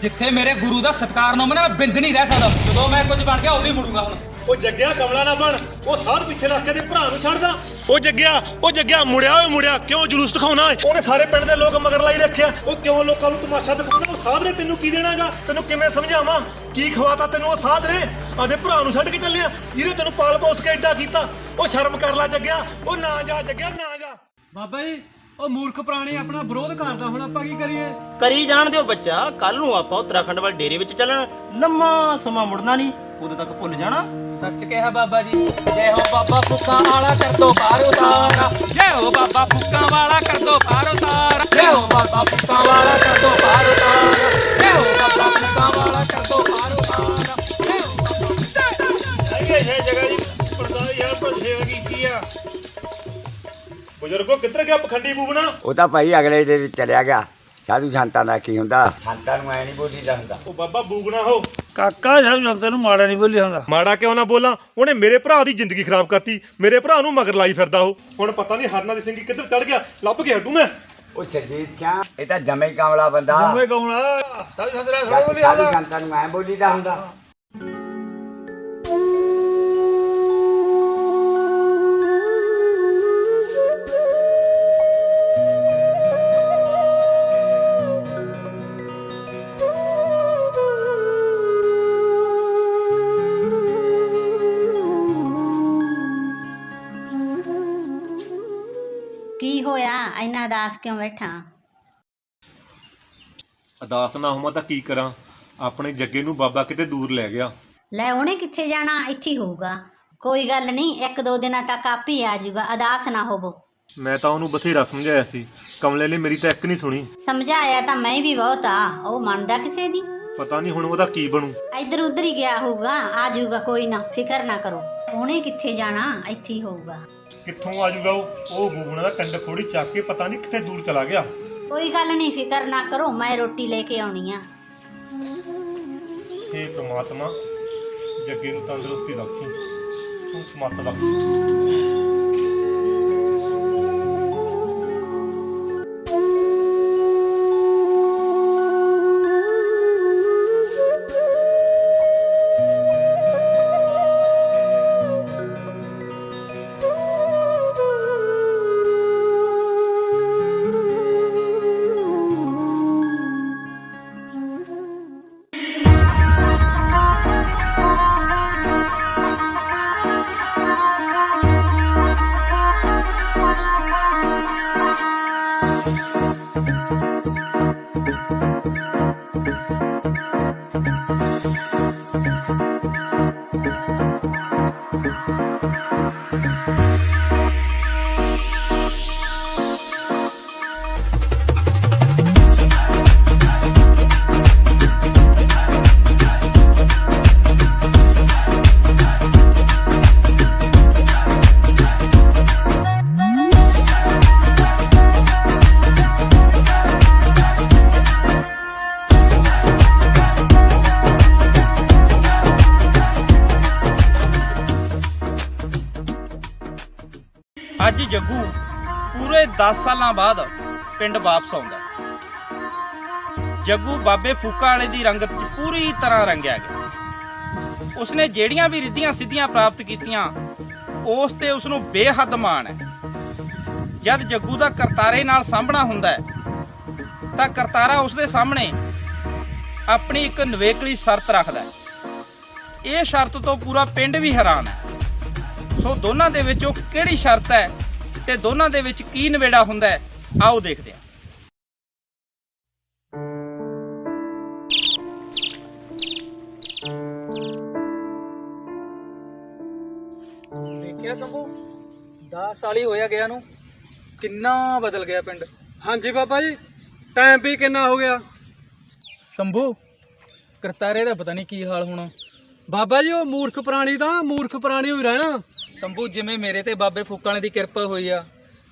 ਜਿੱਥੇ ਮੇਰੇ ਗੁਰੂ ਦਾ ਸਤਕਾਰ ਨਾ ਹੋਵੇ ਨਾ ਮੈਂ ਬਿੰਦ ਨਹੀਂ ਰਹਿ ਸਕਦਾ। ਜਦੋਂ ਮੈਂ ਕੁਝ ਬਣ ਗਿਆ ਉਦੋਂ ਹੀ ਮੁੜੂੰਗਾ ਹੁਣ। ਉਹ ਜੱਗਿਆ ਕਮਲਾ ਨਾ ਬਣ ਉਹ ਸਾਧ ਪਿੱਛੇ ਰੱਖ ਕੇ ਤੇ ਭਰਾ ਨੂੰ ਛੱਡਦਾ। ਉਹ ਜੱਗਿਆ ਉਹ ਜੱਗਿਆ ਮੁੜਿਆ ਓਏ ਮੁੜਿਆ ਕਿਉਂ ਜਲੂਸ ਦਿਖਾਉਣਾ ਓਏ ਉਹਨੇ ਸਾਰੇ ਪਿੰਡ ਦੇ ਲੋਕ ਮਗਰ ਲਾਈ ਰੱਖਿਆ। ਉਹ ਕਿਉਂ ਲੋਕਾਂ ਨੂੰ ਤਮਾਸ਼ਾ ਦਿਖਾਉਣਾ? ਉਹ ਸਾਧ ਨੇ ਤੈਨੂੰ ਕੀ ਦੇਣਾਗਾ? ਤੈਨੂੰ ਕਿਵੇਂ ਸਮਝਾਵਾਂ? ਕੀ ਖਵਾਤਾ ਤੈਨੂੰ ਉਹ ਸਾਧ ਨੇ? ਆਦੇ ਭਰਾ ਨੂੰ ਛੱਡ ਕੇ ਚੱਲਿਆ। ਜਿਹਨੇ ਤੈਨੂੰ ਪਾਲ ਪੋਸ ਕੇ ਐਡਾ ਕੀਤਾ ਉਹ ਸ਼ਰਮ ਕਰ ਲੈ ਜੱਗਿਆ। ਉਹ ਨਾ ਜਾ ਜੱਗਿਆ ਨਾ ਜਾ। ਬਾਬਾ ਜੀ ਉਹ ਮੂਰਖ ਪ੍ਰਾਣੀ ਆਪਣਾ ਵਿਰੋਧ ਕਰਦਾ ਹੁਣ ਆਪਾਂ ਕੀ ਕਰੀਏ? ਕਰੀ ਜਾਣ ਦਿਓ ਬੱਚਾ ਕੱਲ ਨੂੰ ਆਪਾਂ ਉੱਤਰਾਖੰਡ ਵੱਲ ਡੇਰੇ ਵਿੱਚ ਚੱਲਣਾ। ਲੰਮਾ ਸਮਾਂ ਮੁੜਨਾ ਨਹੀਂ ਉਦੋਂ ਤੱਕ ਭੁੱਲ ਜਾਣਾ। ਸੱਚ ਕਿਹਾ ਬਾਬਾ ਜੀ ਜੈ ਹੋ ਬਾਬਾ ਫੁੱਕਾਂ ਵਾਲਾ ਕਰ ਦੋ ਬਾਹਰ ਉਤਾਰਾ। ਜੈ ਹੋ ਬਾਬਾ ਫੁੱਕਾਂ ਵਾਲਾ ਕਰ ਦੋ ਬਾਹਰ ਉਤਾਰਾ। ਜੈ ਹੋ ਬਾਬਾ ਫੁੱਕਾਂ ਵਾਲਾ ਕਰ ਦੋ ਬਾਹਰ ਉਤਾਰਾ। ਜੈ ਹੋ ਬਾਬਾ ਫੁੱਕਾਂ ਵਾਲਾ ਕਰ ਦੋ ਬਾਹਰ ਉਤਾਰਾ। ਜੈ ਹੋ ਬਜ਼ੁਰਗੋ ਕਿੱਧਰ ਗਿਆ ਪਖੰਡੀ ਬੂਬਣਾ? ਉਹ ਤਾਂ ਭਾਈ ਅਗਲੇ ਦੇ ਵਿੱਚ ਚਲਿਆ ਗਿਆ। ਸਾਧੂ ਸੰਤਾਂ ਦਾ ਕੀ ਹੁੰਦਾ? ਸੰਤਾਂ ਨੂੰ ਐ ਨਹੀਂ ਬੋਲੀ ਜਾਂਦਾ। ਉਹ ਬਾਬਾ ਬੂਗਣਾ ਹੋ। ਕਾਕਾ ਸਭ ਜਨਤਾ ਨੂੰ ਮਾੜਾ ਨਹੀਂ ਬੋਲੀ ਹੁੰਦਾ ਮਾੜਾ ਕਿਉਂ ਨਾ ਬੋਲਾਂ? ਉਹਨੇ ਮੇਰੇ ਭਰਾ ਦੀ ਜ਼ਿੰਦਗੀ ਖਰਾਬ ਕਰਤੀ। ਮੇਰੇ ਭਰਾ ਨੂੰ ਮਗਰ ਲਾਈ ਫਿਰਦਾ ਉਹ। ਹੁਣ ਪਤਾ ਨਹੀਂ ਹਰਨਾ ਦੀ ਸਿੰਘੀ ਕਿੱਧਰ ਚੜ ਗਿਆ। ਲੱਭ ਕੇ ਹਟੂ ਮੈਂ। ਉਹ ਸਰਜੀਤ ਸਿਆ ਇਹ ਤਾਂ ਜਮੇ ਕਮਲਾ ਬੰਦਾ। ਜੱਟ ਬੋਲੀ ਸਾਧੂ ਜਾਂਦਾ ਸੰਤਾਂ ਨੂੰ ਐ ਬੋਲੀਦਾ ਹੁੰਦਾ। ਇੰਨਾ ਦਾਸ ਕਿਉਂ ਬੈਠਾ? ਅਦਾਸ ਨਾ ਹੋਵਾਂ ਤਾਂ ਕੀ ਕਰਾਂ? ਆਪਣੇ ਜੱਗੇ ਨੂੰ ਬਾਬਾ ਕਿਤੇ ਦੂਰ ਲੈ ਗਿਆ। ਲੈ ਉਹਨੇ ਕਿੱਥੇ ਜਾਣਾ? ਇੱਥੇ ਹੀ ਹੋਊਗਾ। ਕੋਈ ਗੱਲ ਨਹੀਂ ਇੱਕ ਦੋ ਦਿਨਾਂ ਤੱਕ ਆਪ ਹੀ ਆ ਜਾਊਗਾ। ਅਦਾਸ ਨਾ ਹੋਵੋ। ਮੈਂ ਤਾਂ ਉਹਨੂੰ ਬਥੇਰਾ ਸਮਝਾਇਆ ਸੀ। ਕਮਲੇ ਨੇ ਮੇਰੀ ਤਾਂ ਇੱਕ ਨਹੀਂ ਸੁਣੀ। ਸਮਝਾਇਆ ਤਾਂ ਮੈਂ ਵੀ ਬਹੁਤ ਆ। ਉਹ ਮੰਨਦਾ ਕਿਸੇ ਦੀ? ਪਤਾ ਨਹੀਂ ਹੁਣ ਉਹਦਾ ਕੀ ਬਣੂ। ਇੱਧਰ ਉੱਧਰ ਹੀ ਗਿਆ ਹੋਊਗਾ। ਆ ਜਾਊਗਾ ਕੋਈ ਨਾ। ਫਿਕਰ ਨਾ ਕਰੋ। ਉਹਨੇ ਕਿੱਥੇ ਜਾਣਾ? ਇੱਥੇ ਹੀ ਹੋਊਗਾ। ਕਿੱਥੋਂ ਆ ਜਾਊਗਾ ਉਹ? ਉਹ ਬੂਗਣਾ ਦਾ ਕੰਡ ਖੋੜੀ ਚੱਕ ਕੇ ਪਤਾ ਨਹੀਂ ਕਿੱਥੇ ਦੂਰ ਚਲਾ ਗਿਆ। ਕੋਈ ਗੱਲ ਨਹੀਂ ਫਿਕਰ ਨਾ ਕਰੋ ਮੈਂ ਰੋਟੀ ਲੈ ਕੇ ਆਉਣੀ ਆ। ਹੇ ਪ੍ਰਮਾਤਮਾ ਜੱਗੇ ਨੂੰ ਤੰਦਰੁਸਤੀ ਬਖਸ਼ੀ ਤੂੰ ਸਮੱਤ ਬਖਸ਼ੀ। 10 ਸਾਲਾਂ ਬਾਅਦ ਪਿੰਡ ਵਾਪਸ ਆਉਂਦਾ। ਜੱਗੂ ਬਾਬੇ ਫੂਕਾ ਵਾਲੇ ਦੀ ਰੰਗਤ 'ਚ ਪੂਰੀ ਤਰ੍ਹਾਂ ਰੰਗਿਆ ਗਿਆ। ਉਸਨੇ ਜਿਹੜੀਆਂ ਵੀ ਰਿੱਧੀਆਂ ਸਿੱਧੀਆਂ ਪ੍ਰਾਪਤ ਕੀਤੀਆਂ, ਉਸ ਤੇ ਉਸ ਨੂੰ ਬੇਹੱਦ ਮਾਣ ਹੈ। ਜਦ ਜੱਗੂ ਦਾ ਕਰਤਾਰੇ ਨਾਲ ਸਾਹਮਣਾ ਹੁੰਦਾ ਹੈ, ਤਾਂ ਕਰਤਾਰਾ ਉਸ ਦੇ ਸਾਹਮਣੇ ਆਪਣੀ ਇੱਕ ਨਵੇਕਲੀ ਸ਼ਰਤ ਰੱਖਦਾ ਹੈ। ਇਹ ਸ਼ਰਤ ਤੋਂ ਪੂਰਾ ਪਿੰਡ ਵੀ ਹੈਰਾਨ ਹੈ। ਸੋ ਦੋਨਾਂ ਦੇ ਵਿੱਚ ਉਹ ਕਿਹੜੀ ਸ਼ਰਤ ਹੈ ਤੇ ਦੋਨਾਂ ਦੇ ਵਿੱਚ ਕੀ ਨਵੇੜਾ ਹੁੰਦਾ ਹੈ ਆਓ ਦੇਖਦੇ ਹਾਂ। ਦੇਖਿਆ ਸੰਭੂ? 10 ਸਾਲ ਹੀ ਹੋਇਆ ਗਿਆ ਨੂੰ। ਕਿੰਨਾ ਬਦਲ ਗਿਆ ਪਿੰਡ। ਹਾਂਜੀ ਬਾਬਾ ਜੀ ਟਾਈਮ ਵੀ ਕਿੰਨਾ ਹੋ ਗਿਆ। ਸੰਭੂ ਕਰਤਾਰੇ ਦਾ ਪਤਾ ਨਹੀਂ ਕੀ ਹਾਲ ਹੋਣਾ। ਬਾਬਾ ਜੀ ਉਹ ਮੂਰਖ ਪ੍ਰਾਣੀ ਦਾ ਮੂਰਖ ਪ੍ਰਾਣੀ ਹੋਈ ਰਹਿਣਾ। ਸੰਭੂ, ਜਿਵੇਂ ਮੇਰੇ ਤੇ ਬਾਬੇ ਫੂਕਾਂ ਵਾਲੇ ਦੀ ਕਿਰਪਾ ਹੋਈ ਆ,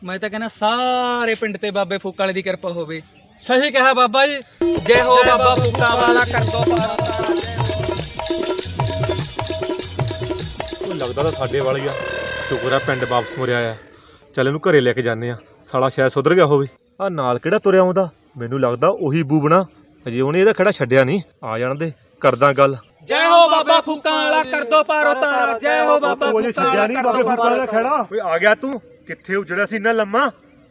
ਮੈਂ ਤਾਂ ਕਹਿੰਦਾ ਸਾਰੇ ਪਿੰਡ ਤੇ ਬਾਬੇ ਫੂਕਾਂ ਵਾਲੇ ਦੀ ਕਿਰਪਾ ਹੋਵੇ। ਸਹੀ ਕਿਹਾ ਬਾਬਾ ਜੀ। ਜੈ ਹੋ ਬਾਬਾ ਫੂਕਾਂ ਵਾਲਾ ਕਰ ਦੋ ਉਹ ਲੱਗਦਾ ਤਾਂ ਸਾਡੇ ਵਾਲੀ ਆ। ਸ਼ੁਕਰ ਆ ਪਿੰਡ ਵਾਪਸ ਮੁਰਿਆ ਆ। ਚੱਲ ਇਹਨੂੰ ਘਰੇ ਲੈ ਕੇ ਜਾਂਦੇ ਆ। ਸਾਲਾ ਸ਼ਾਇਦ ਸੁਧਰ ਗਿਆ ਹੋਵੇ। ਆ ਨਾਲ ਕਿਹੜਾ ਤੁਰਿਆ ਆਉਂਦਾ? ਮੈਨੂੰ ਲੱਗਦਾ ਉਹੀ ਬੂਬਣਾ। ਅਜੇ ਉਹਨੇ ਇਹਦਾ ਖੜਾ ਛੱਡਿਆ ਨਹੀਂ। ਆ ਜਾਣ ਦੇ, ਕਰਦਾ ਗੱਲ। ਜੈ ਹੋ ਬਾਬਾ ਫੂਕਾਂ ਵਾਲਾ ਕਰ ਦੋ ਪਾਰ ਉਤਾਰਾ ਜੈ ਹੋ ਬਾਬਾ ਉਹ ਫੂਕਾਂ ਛੱਡਿਆ ਵਾਲਾ ਨਹੀਂ ਬਾਬੇ ਫੁੱਟਾਂ ਦਾ ਖੜਾ। ਓਏ ਆ ਗਿਆ ਤੂੰ? ਕਿੱਥੇ ਉਜੜਿਆ ਸੀ ਇੰਨਾ ਲੰਮਾ?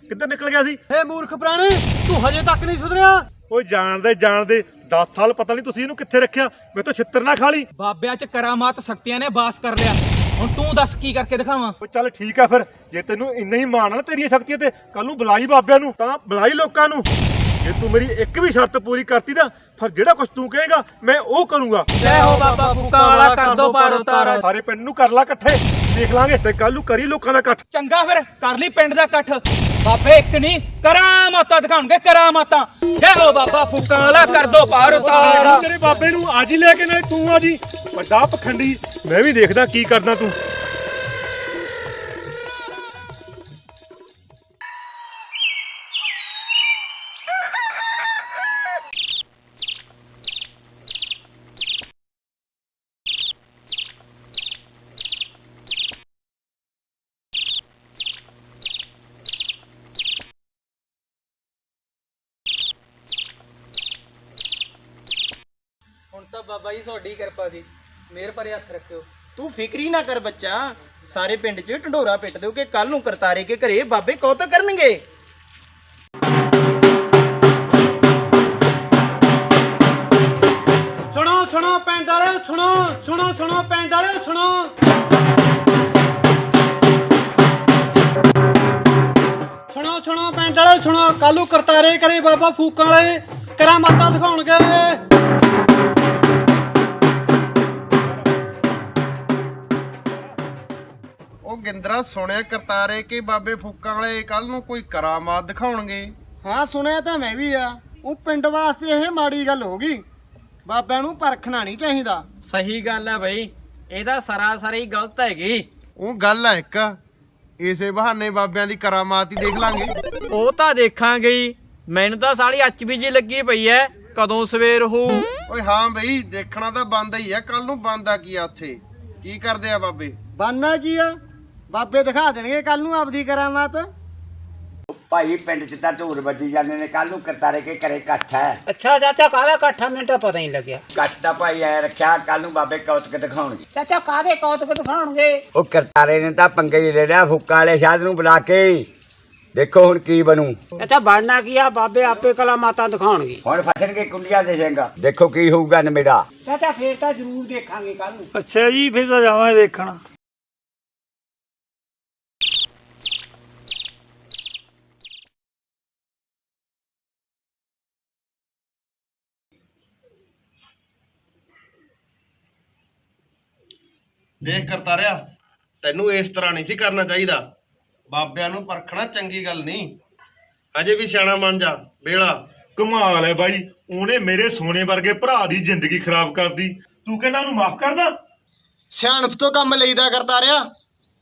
ਕਿੱਧਰ ਨਿਕਲ ਗਿਆ ਸੀ? ਏ ਮੂਰਖ ਪ੍ਰਾਣੀ ਤੂੰ ਹਜੇ ਤੱਕ ਨਹੀਂ ਸੁਧਰਿਆ। ਓਏ ਜਾਣਦੇ ਜਾਣਦੇ। 10 ਸਾਲ ਪਤਾ ਨਹੀਂ ਤੁਸੀਂ ਇਹਨੂੰ ਕਿੱਥੇ ਰੱਖਿਆ। ਮੈਂ ਤਾਂ ਛਿੱਤਰ ਨਾ ਖਾ ਲਈ। ਬਾਬਿਆਂ 'ਚ ਕਰਾਮਾਤ ਸ਼ਕਤੀਆਂ ਨੇ ਬਾਸ ਕਰ ਲਿਆ। ਹੁਣ ਤੂੰ ਦੱਸ ਕੀ ਕਰਕੇ ਦਿਖਾਵਾਂ? ਓ ਚੱਲ ਠੀਕ ਆ ਫਿਰ। ਜੇ ਤੈਨੂੰ ਇੰਨਾ ਹੀ ਮਾਣ ਆ ਨਾ ਤੇਰੀਆਂ ਸ਼ਕਤੀਆਂ ਤੇ ਕੱਲ ਨੂੰ ਬੁਲਾਈ ਬਾਬਿਆਂ ਨੂੰ ਤਾਂ ਬੁਲਾਈ ਲੋਕਾਂ ਨੂੰ। ਜੇ ਤੂੰ ਮੇਰੀ ਇੱਕ ਵੀ ਸ਼ਰਤ ਪੂਰੀ ਕਰਤੀ ਨਾ ਫਿਰ ਜਿਹੜਾ ਕੁਝ ਤੂੰ ਕਹੇਗਾ ਮੈਂ ਉਹ ਕਰੂੰਗਾ। ਜੈ ਹੋ ਬਾਬਾ ਫੂਕਾਂ ਵਾਲਾ ਕਰ ਦੋ ਪਾਰ ਉਤਾਰਾ ਸਾਰੇ ਪਿੰਡ ਨੂੰ ਕਰ ਲਾ ਇਕੱਠੇ ਦੇਖ ਲਾਂਗੇ ਤੇ ਕੱਲ ਨੂੰ ਕਰੀ ਲੋਕਾਂ ਦਾ ਇਕੱਠ। ਚੰਗਾ ਫਿਰ ਕਰ ਲਈ ਪਿੰਡ ਦਾ ਇਕੱਠ। ਬਾਬੇ ਇੱਕ ਨਹੀਂ ਕਰਾਮਾਤਾਂ ਦਿਖਾਉਣਗੇ ਕਰਾਮਾਤਾਂ। ਜੈ ਹੋ ਬਾਬਾ ਫੂਕਾਂ ਵਾਲਾ ਕਰ ਦੋ ਪਾਰ ਉਤਾਰਾ ਤੇਰੇ ਬਾਬੇ ਨੂੰ ਅੱਜ ਹੀ ਲੈ ਕੇ ਨਾ ਤੂੰ ਆ ਜੀ। ਵੱਡਾ ਪਖੰਡੀ ਮੈਂ ਵੀ ਦੇਖਦਾ ਕੀ ਕਰਦਾ ਤੂੰ। ਬਾਬਾ ਜੀ ਤੁਹਾਡੀ ਕਿਰਪਾ ਦੀ। ਮਿਹਰ ਭਰੇ ਹੱਥ ਰੱਖਿਓ। ਤੂੰ ਫਿਕਰੀ ਨਾ ਕਰ ਬੱਚਾ। ਸਾਰੇ ਪਿੰਡ 'ਚ ਢੰਡੋਰਾ ਪਿੱਟ ਦਿਓ ਕਿ ਕੱਲ ਨੂੰ ਕਰਤਾਰੇ ਕੇ ਘਰੇ ਬਾਬੇ ਕੌਤਕ ਕਰਨਗੇ। ਸੁਣੋ ਸੁਣੋ ਪਿੰਡ ਵਾਲਿਓ ਸੁਣੋ ਸੁਣੋ ਸੁਣੋ ਪਿੰਡ ਵਾਲਿਓ ਸੁਣੋ। ਸੁਣੋ ਸੁਣੋ ਪਿੰਡ ਵਾਲਿਓ ਸੁਣੋ। ਕੱਲੂ ਕਰਤਾਰੇ ਕਰੇ ਬਾਬਾ ਫੂਕਾਂ ਵਾਲੇ ਕਰਾਮਾਤਾਂ ਦਿਖਾਉਣਗੇ। ਗਿੰਦਰਾ ਸੁਣਿਆ ਕਰਤਾਰੇ ਕਿ ਬਾਬੇ ਫੂਕਾਂ ਵਾਲੇ ਕੱਲ ਨੂੰ ਕੋਈ ਕਰਾਮਾਤ ਦਿਖਾਉਣਗੇ? ਹਾਂ ਸੁਣਿਆ ਤਾਂ ਮੈਂ ਵੀ ਆ। ਉਹ ਪਿੰਡ ਵਾਸਤੇ ਇਹ ਮਾੜੀ ਗੱਲ ਹੋ ਗਈ। ਬਾਬਿਆਂ ਨੂੰ ਪਰਖਣਾ ਨਹੀਂ ਚਾਹੀਦਾ। ਸਹੀ ਗੱਲ ਹੈ ਬਈ। ਇਹਦਾ ਸਰਾਸਰੀ ਗਲਤ ਹੈਗੀ। ਉਹ ਗੱਲ ਹੈ ਇੱਕ। ਇਸੇ ਬਹਾਨੇ ਬਾਬਿਆਂ ਦੀ ਕਰਾਮਾਤ ਹੀ ਦੇਖ ਲਾਂਗੇ। ਉਹ ਤਾਂ ਦੇਖਾਂਗੇ ਹੀ। ਮੈਨੂੰ ਤਾਂ ਸਾਲੀ ਜੀ ਲੱਗੀ ਪਈ ਐ। ਕਦੋਂ ਸਵੇਰ ਹੋਊ? ਓਏ ਹਾਂ ਬਈ ਦੇਖਣਾ ਤਾਂ ਬੰਦ ਹੀ ਆ। ਕੱਲ ਨੂੰ ਬੰਦਾ ਕੀ ਆ ਉੱਥੇ? ਕੀ ਕਰਦੇ ਆ ਬਾਬੇ? ਬਾਨਾ ਕੀ ਆ? ਬਾਬੇ ਦਿਖਾ ਦੇਣਗੇ ਕੱਲ ਨੂੰ ਆਪਦੀ ਕਰਾਮਾਤ। ਭਾਈ ਪਿੰਡ 'ਚ ਤਾਂ ਢੋਲ ਵੱਜੀ ਜਾਂਦੇ ਨੇ ਕੱਲ ਨੂੰ ਕਰਤਾਰੇ ਕੇ ਘਰੇ ਇਕੱਠ ਹੈ। ਅੱਛਾ ਚਾਚਾ ਕਾਹਦਾ ਇਕੱਠਾ ਮੈਨੂੰ ਤਾਂ ਪਤਾ ਹੀ ਨਹੀਂ ਲੱਗਿਆ। ਇਕੱਠ ਤਾਂ ਭਾਈ ਐ ਰੱਖਿਆ ਕੱਲ ਨੂੰ ਬਾਬੇ ਕੌਤਕ ਦਿਖਾਉਣਗੇ। ਚਾਚਾ ਕਾਹਦੇ ਕੌਤਕ ਦਿਖਾਉਣਗੇ? ਉਹ ਕਰਤਾਰੇ ਨੇ ਤਾਂ ਪੰਗੇ ਹੀ ਲੈ ਲਿਆ ਫੁੱਕਾ ਵਾਲੇ ਸ਼ਾਦ ਨੂੰ ਬੁਲਾ ਕੇ। ਦੇਖੋ ਹੁਣ ਕੀ ਬਣੂ। ਅੱਛਾ ਬਣਨਾ ਕੀ ਆ? ਬਾਬੇ ਆਪੇ ਕਲਾ ਮਾਤਾ ਦਿਖਾਉਣਗੇ। ਹੁਣ ਫਸਣਗੇ ਕੁੰਡੀਆਂ ਦੇ ਸਿੰਘ ਦੇਖੋ ਕੀ ਹੋਊਗਾ ਨਮੇੜਾ। ਚਾਚਾ ਫੇਰ ਤਾਂ ਜ਼ਰੂਰ ਦੇਖਾਂਗੇ ਕੱਲ ਨੂੰ। ਅੱਛਾ ਜੀ ਫਿਰ ਤਾਂ ਜਾਵਾਂਗੇ ਦੇਖਣ। ਦੇਖ ਕਰਤਾਰਿਆ ਤੈਨੂੰ ਇਸ ਤਰ੍ਹਾਂ ਨਹੀਂ ਸੀ ਕਰਨਾ ਚਾਹੀਦਾ। ਬਾਬਿਆਂ ਨੂੰ ਪਰਖਣਾ ਚੰਗੀ ਗੱਲ ਨਹੀਂ। ਅਜੇ ਵੀ ਸਿਆਣਾ ਬਣ ਜਾ ਵੇਲਾ ਕਮਾਲ ਹੈ ਬਾਈ ਉਹਨੇ ਮੇਰੇ ਸੋਨੇ ਵਰਗੇ ਭਰਾ ਦੀ ਜ਼ਿੰਦਗੀ ਖਰਾਬ ਕਰਦੀ ਤੂੰ ਕਹਿੰਦਾ ਉਹਨੂੰ ਮਾਫ ਕਰਦਾ? ਸਿਆਣਪ ਤੋਂ ਕੰਮ ਲਈਦਾ ਕਰਤਾਰਿਆ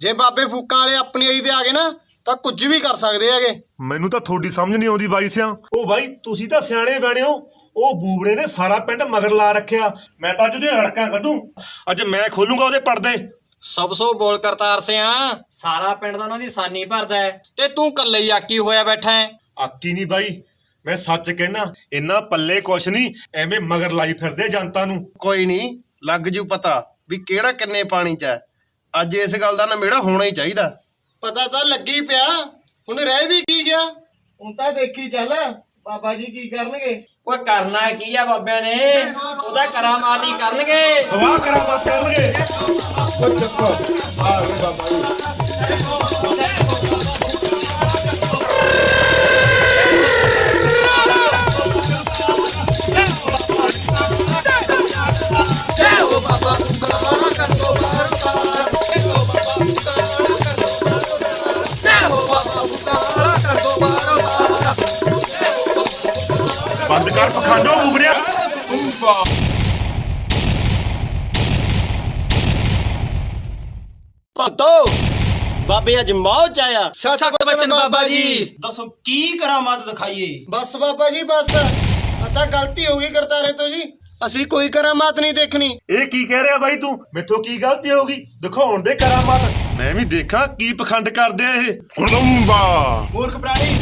ਜੇ ਬਾਬੇ ਫੂਕਾਂ ਵਾਲੇ ਆਪਣੀ ਆਈ ਤੇ ਆ ਗਏ ਨਾ ਤਾਂ ਕੁਝ ਵੀ ਕਰ ਸਕਦੇ ਹੈਗੇ। ਮੈਨੂੰ ਤਾਂ ਤੁਹਾਡੀ ਸਮਝ ਨਹੀਂ ਆਉਂਦੀ ਬਾਈ ਸਿਆ। ਉਹ ਬਾਈ ਤੁਸੀਂ ਤਾਂ ਸਿਆਣੇ ਬਣੇ ਹੋ ਉਹ ਬੂਬੜੇ ਨੇ ਸਾਰਾ ਪਿੰਡ ਮਗਰ ਲਾ ਰੱਖਿਆ। ਮੈਂ ਤਾਂ ਅੱਜ ਰੜਕਾਂ ਕੱਢੂ। ਅੱਜ ਮੈਂ ਖੋਲੂੰਗਾ ਉਹਦੇ ਪਰਦੇ। ਸਭ ਸੋ ਬੋਲ ਕਰਤਾਰ ਸਿਆ। ਸਾਰਾ ਪਿੰਡ ਤਾਂ ਉਹਨਾਂ ਦੀ ਸਾਨੀ ਭਰਦਾ ਹੈ। ਤੇ ਤੂੰ ਇਕੱਲੇ ਹੀ ਆਕੀ ਹੋਇਆ ਬੈਠਾ ਹੈ? ਆਕੀ ਨਹੀਂ ਬਾਈ। ਮੈਂ ਸੱਚ ਕਹਿਣਾ ਇੰਨਾ ਪੱਲੇ ਕੁਛ ਨਹੀਂ ਐਵੇਂ ਮਗਰ ਲਾਈ ਫਿਰਦੇ ਜਨਤਾ ਨੂੰ। ਕੋਈ ਨਹੀਂ ਲੱਗ ਜੂ ਪਤਾ ਵੀ ਕਿਹੜਾ ਕਿੰਨੇ ਪਾਣੀ 'ਚ ਹੈ। ਅੱਜ ਇਸ ਗੱਲ ਦਾ ਨਮੇੜਾ ਹੋਣਾ ਹੀ ਚਾਹੀਦਾ। ਪਤਾ ਤਾਂ ਲੱਗੀ ਪਿਆ। ਹੁਣ ਰਹਿ ਵੀ ਕੀ ਗਿਆ? ਹੁਣ ਤਾਂ ਦੇਖੀ ਚੱਲ। ਬਾਬਾ ਜੀ ਕੀ ਕਰਨਗੇ? ਓਏ ਕਰਨਾ ਕੀ ਆ ਬਾਬਿਆਂ ਨੇ? ਉਹਦਾ ਕਰਾਮਾਤੀ ਕਰਨਗੇ। ਸਵਾਹ ਕਰਾ ਬਸ ਕਰਨਗੇ। ਉਹ ਚੱਕੋ ਆ ਗਏ ਬਾਬਾ ਜੀ। ਬਾਬੇ ਅੱਜ ਮੌਜ ਆਇਆ। ਸਖਤ ਬਚਨ ਬਾਬਾ ਜੀ। ਦੱਸੋ ਕੀ ਕਰਾਮਾਤ ਦਿਖਾਈਏ? ਬਸ ਬਾਬਾ ਜੀ ਬਸ। ਅਤਾ ਗਲਤੀ ਹੋ ਗਈ ਕਰਤਾਰੇ ਤੋਂ ਜੀ। ਅਸੀਂ ਕੋਈ ਕਰਾਮਾਤ ਨਹੀਂ ਦੇਖਣੀ। ਇਹ ਕੀ ਕਹਿ ਰਿਹਾ ਬਾਈ ਤੂੰ? ਮੇਥੋਂ ਕੀ ਗਲਤੀ ਹੋ ਗਈ? ਦਿਖਾਉਣ ਦੇ ਕਰਾਮਾਤ। ਮੈਂ ਵੀ ਦੇਖਾਂ ਕੀ ਪਖੰਡ ਕਰਦੇ ਆ ਇਹ। ਕੁੜੰਬਾ ਮੂਰਖ ਪ੍ਰਾਣੀ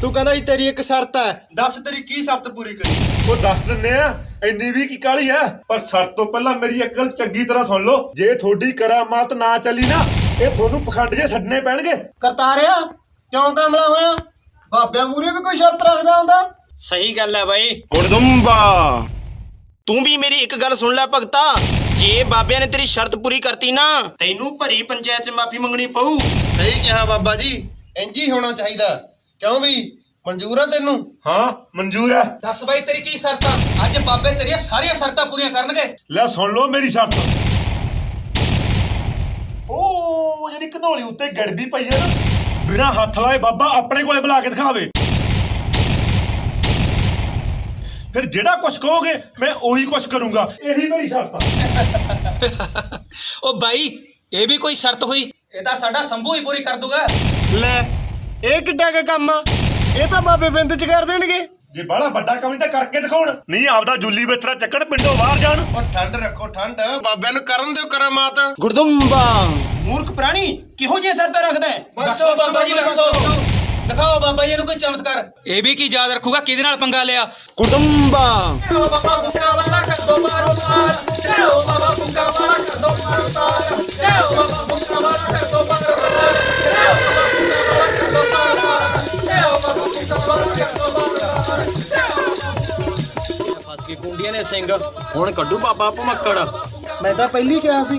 ਤੂੰ ਕਹਿੰਦਾ ਜੀ ਤੇਰੀ ਇੱਕ ਸ਼ਰਤ ਹੈ। ਦੱਸ ਤੇਰੀ ਕੀ ਸ਼ਰਤ ਪੂਰੀ ਕਰੀ? ਉਹ ਦੱਸ ਦਿੰਨੇ ਆ ਇੰਨੀ ਵੀ ਕੀ ਕਾਲੀ ਹੈ? ਪਰ ਸਭ ਤੋਂ ਪਹਿਲਾਂ ਮੇਰੀ ਅਕਲ ਚੰਗੀ ਤਰ੍ਹਾਂ ਸੁਣ ਲਓ। ਜੇ ਤੁਹਾਡੀ ਕਰਾਮਾਤ ਨਾ ਚੱਲੀ ਨਾ ਇਹ ਤੁਹਾਨੂੰ ਪਖੰਡ ਜੇ ਛੱਡਣੇ ਪੈਣਗੇ। ਕਰਤਾਰਿਆ ਕਿਉਂ ਕਮਲਾ ਹੋਇਆ? ਬਾਬਿਆਂ ਮੂਰੇ ਵੀ ਕੋਈ ਸ਼ਰਤ ਰੱਖਦਾ ਹੁੰਦਾ? ਸਹੀ ਗੱਲ ਹੈ ਬਾਈ। ਕੁੜੰਬਾ ਤੂੰ ਵੀ ਮੇਰੀ ਇੱਕ ਗੱਲ ਸੁਣ ਲੈ ਭਗਤਾ। ਜੇ ਬਾਬਿਆਂ ਨੇ ਤੇਰੀ ਸ਼ਰਤ ਪੂਰੀ ਕਰਤੀ ਨਾ ਤੈਨੂੰ ਭਰੀ ਪੰਚਾਇਤ 'ਚ ਮਾਫੀ ਮੰਗਣੀ ਪਊ। ਸਹੀ ਕਿਹਾ ਬਾਬਾ ਜੀ ਇੰਜ ਹੀ ਹੋਣਾ ਚਾਹੀਦਾ। ਕਿਉਂ ਵੀ? ਮਨਜ਼ੂਰ ਆ ਤੈਨੂੰ? ਹਾਂ ਮਨਜ਼ੂਰ ਹੈ ਦੱਸ ਬਾਈ ਤੇਰੀ ਕੀ ਸ਼ਰਤ ਆ? ਅੱਜ ਬਾਬੇ ਤੇਰੀਆਂ ਸਾਰੀਆਂ ਸ਼ਰਤਾਂ ਪੂਰੀਆਂ ਕਰਨਗੇ। ਲੈ ਸੁਣ ਲਓ ਮੇਰੀ ਸ਼ਰਤ। ਉਹ ਜਿਹੜੀ ਘਨੋਲੀ ਉੱਤੇ ਗੜਬੀ ਪਈ ਹੈ ਨਾ ਬਿਨਾ ਹੱਥ ਲਾਏ ਬਾਬਾ ਆਪਣੇ ਕੋਲੇ ਬੁਲਾ ਕੇ ਦਿਖਾਵੇ। ਫਿਰ ਜਿਹੜਾ ਕੁਝ ਕਹੋਗੇ ਮੈਂ ਉਹੀ ਕੁਝ ਕਰੂੰਗਾ। ਇਹੀ ਮੇਰੀ ਸ਼ਰਤ ਆ। ਉਹ ਬਾਈ ਇਹ ਵੀ ਕੋਈ ਸ਼ਰਤ ਹੋਈ? ਇਹ ਤਾਂ ਸਾਡਾ ਸੰਭੂ ਹੀ ਪੂਰੀ ਕਰ ਦੂਗਾ। ਲੈ ਇਹ ਕਿੱਡਾ ਕੁ ਕੰਮ ਆ? ਇਹ ਤਾਂ ਬਾਬੇ ਬਿੰਦ ਚ ਕਰ ਦੇਣਗੇ। ਜੇ ਬਾਹਲਾ ਵੱਡਾ ਕੰਮ ਨਹੀਂ ਤਾਂ ਕਰਕੇ ਦਿਖਾਉਣ। ਨਹੀਂ ਆਪਦਾ ਜੁੱਲੀ ਬਿਸਤਰਾ ਚੱਕਣ ਪਿੰਡੋਂ ਬਾਹਰ ਜਾਣ। ਉਹ ਠੰਡ ਰੱਖੋ ਠੰਡ। ਬਾਬਿਆਂ ਨੂੰ ਕਰਨ ਦਿਓ ਕਰਾਮਾਤ। ਗੁਰਦੁੰਬਾ। ਮੂਰਖ ਪ੍ਰਾਣੀ ਕਿਹੋ ਜਿਹੇ ਸ਼ਰਤਾਂ ਰੱਖਦਾ ਹੈ? ਦੱਸੋ ਬਾਬਾ ਜੀ ਦੱਸੋ ਦਿਖਾਓ ਬਾਬਾ ਜੀ ਨੂੰ ਕੋਈ ਚਮਤਕਾਰ। ਇਹ ਵੀ ਕੀ ਯਾਦ ਰੱਖੂਗਾ? ਕਿਹਦੇ ਨਾਲ ਪੰਗਾ ਲਿਆ? ਗੁਰਦੁੰਬਾ ਫਸ ਕੇ ਕੁੰਡੀਆਂ ਨੇ ਸਿੰਘ। ਹੁਣ ਕੱਢੂ ਬਾਬਾ ਭਮੱਕੜ। ਮੈਂ ਤਾਂ ਪਹਿਲੀ ਕਿਹਾ ਸੀ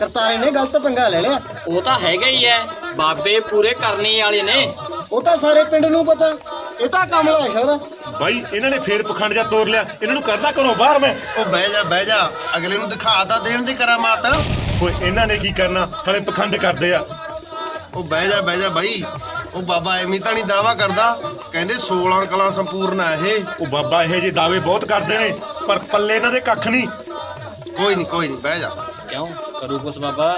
ਕਰਤਾਰੇ ਨੇ ਗਲਤ ਪੰਗਾ ਲੈ ਲਿਆ। ਉਹ ਤਾਂ ਹੈਗਾ ਹੀ ਐ ਬਾਬੇ ਪੂਰੇ ਕਰਨੇ ਵਾਲੇ ਨੇ। ਉਹ ਤਾਂ ਸਾਰੇ ਪਿੰਡ ਨੂੰ ਪਤਾ। ਇਹ ਤਾਂ ਕਮਲਾ ਹੈ ਉਹਦਾ ਬਾਈ ਇਹਨਾਂ ਨੇ ਫੇਰ ਪਖੰਡ ਜਾ ਤੋੜ ਲਿਆ। ਇਹਨਾਂ ਨੂੰ ਕਰਨਾ ਕਰੋ ਬਾਹਰ ਮੈਂ। ਉਹ ਬਹਿ ਜਾ ਬਹਿ ਜਾ। ਅਗਲੇ ਨੂੰ ਦਿਖਾ ਤਾਂ ਦੇਣ ਦੀ ਕਰਾਮਾਤ। ਓਏ ਇਹਨਾਂ ਨੇ ਕੀ ਕਰਨਾ? ਸਾਲੇ ਪਖੰਡ ਕਰਦੇ ਆ। ਉਹ ਬਹਿ ਜਾ ਬਹਿ ਜਾ ਬਾਈ। ਉਹ ਬਾਬਾ ਐਵੇਂ ਤਾਂ ਨਹੀਂ ਦਾਵਾ ਕਰਦਾ। ਕਹਿੰਦੇ 16 ਕਲਾ ਸੰਪੂਰਨ ਆ ਇਹ। ਉਹ ਬਾਬਾ ਇਹ ਜੇ ਦਾਅਵੇ ਬਹੁਤ ਕਰਦੇ ਨੇ ਪਰ ਪੱਲੇ ਇਹਨਾਂ ਦੇ ਕੱਖ ਨਹੀਂ। ਕੋਈ ਨਹੀਂ ਕੋਈ ਨਹੀਂ ਬਹਿ ਜਾ। ਕਿਉਂ? ਕਰੂ ਕੁਛ ਬਾਬਾ?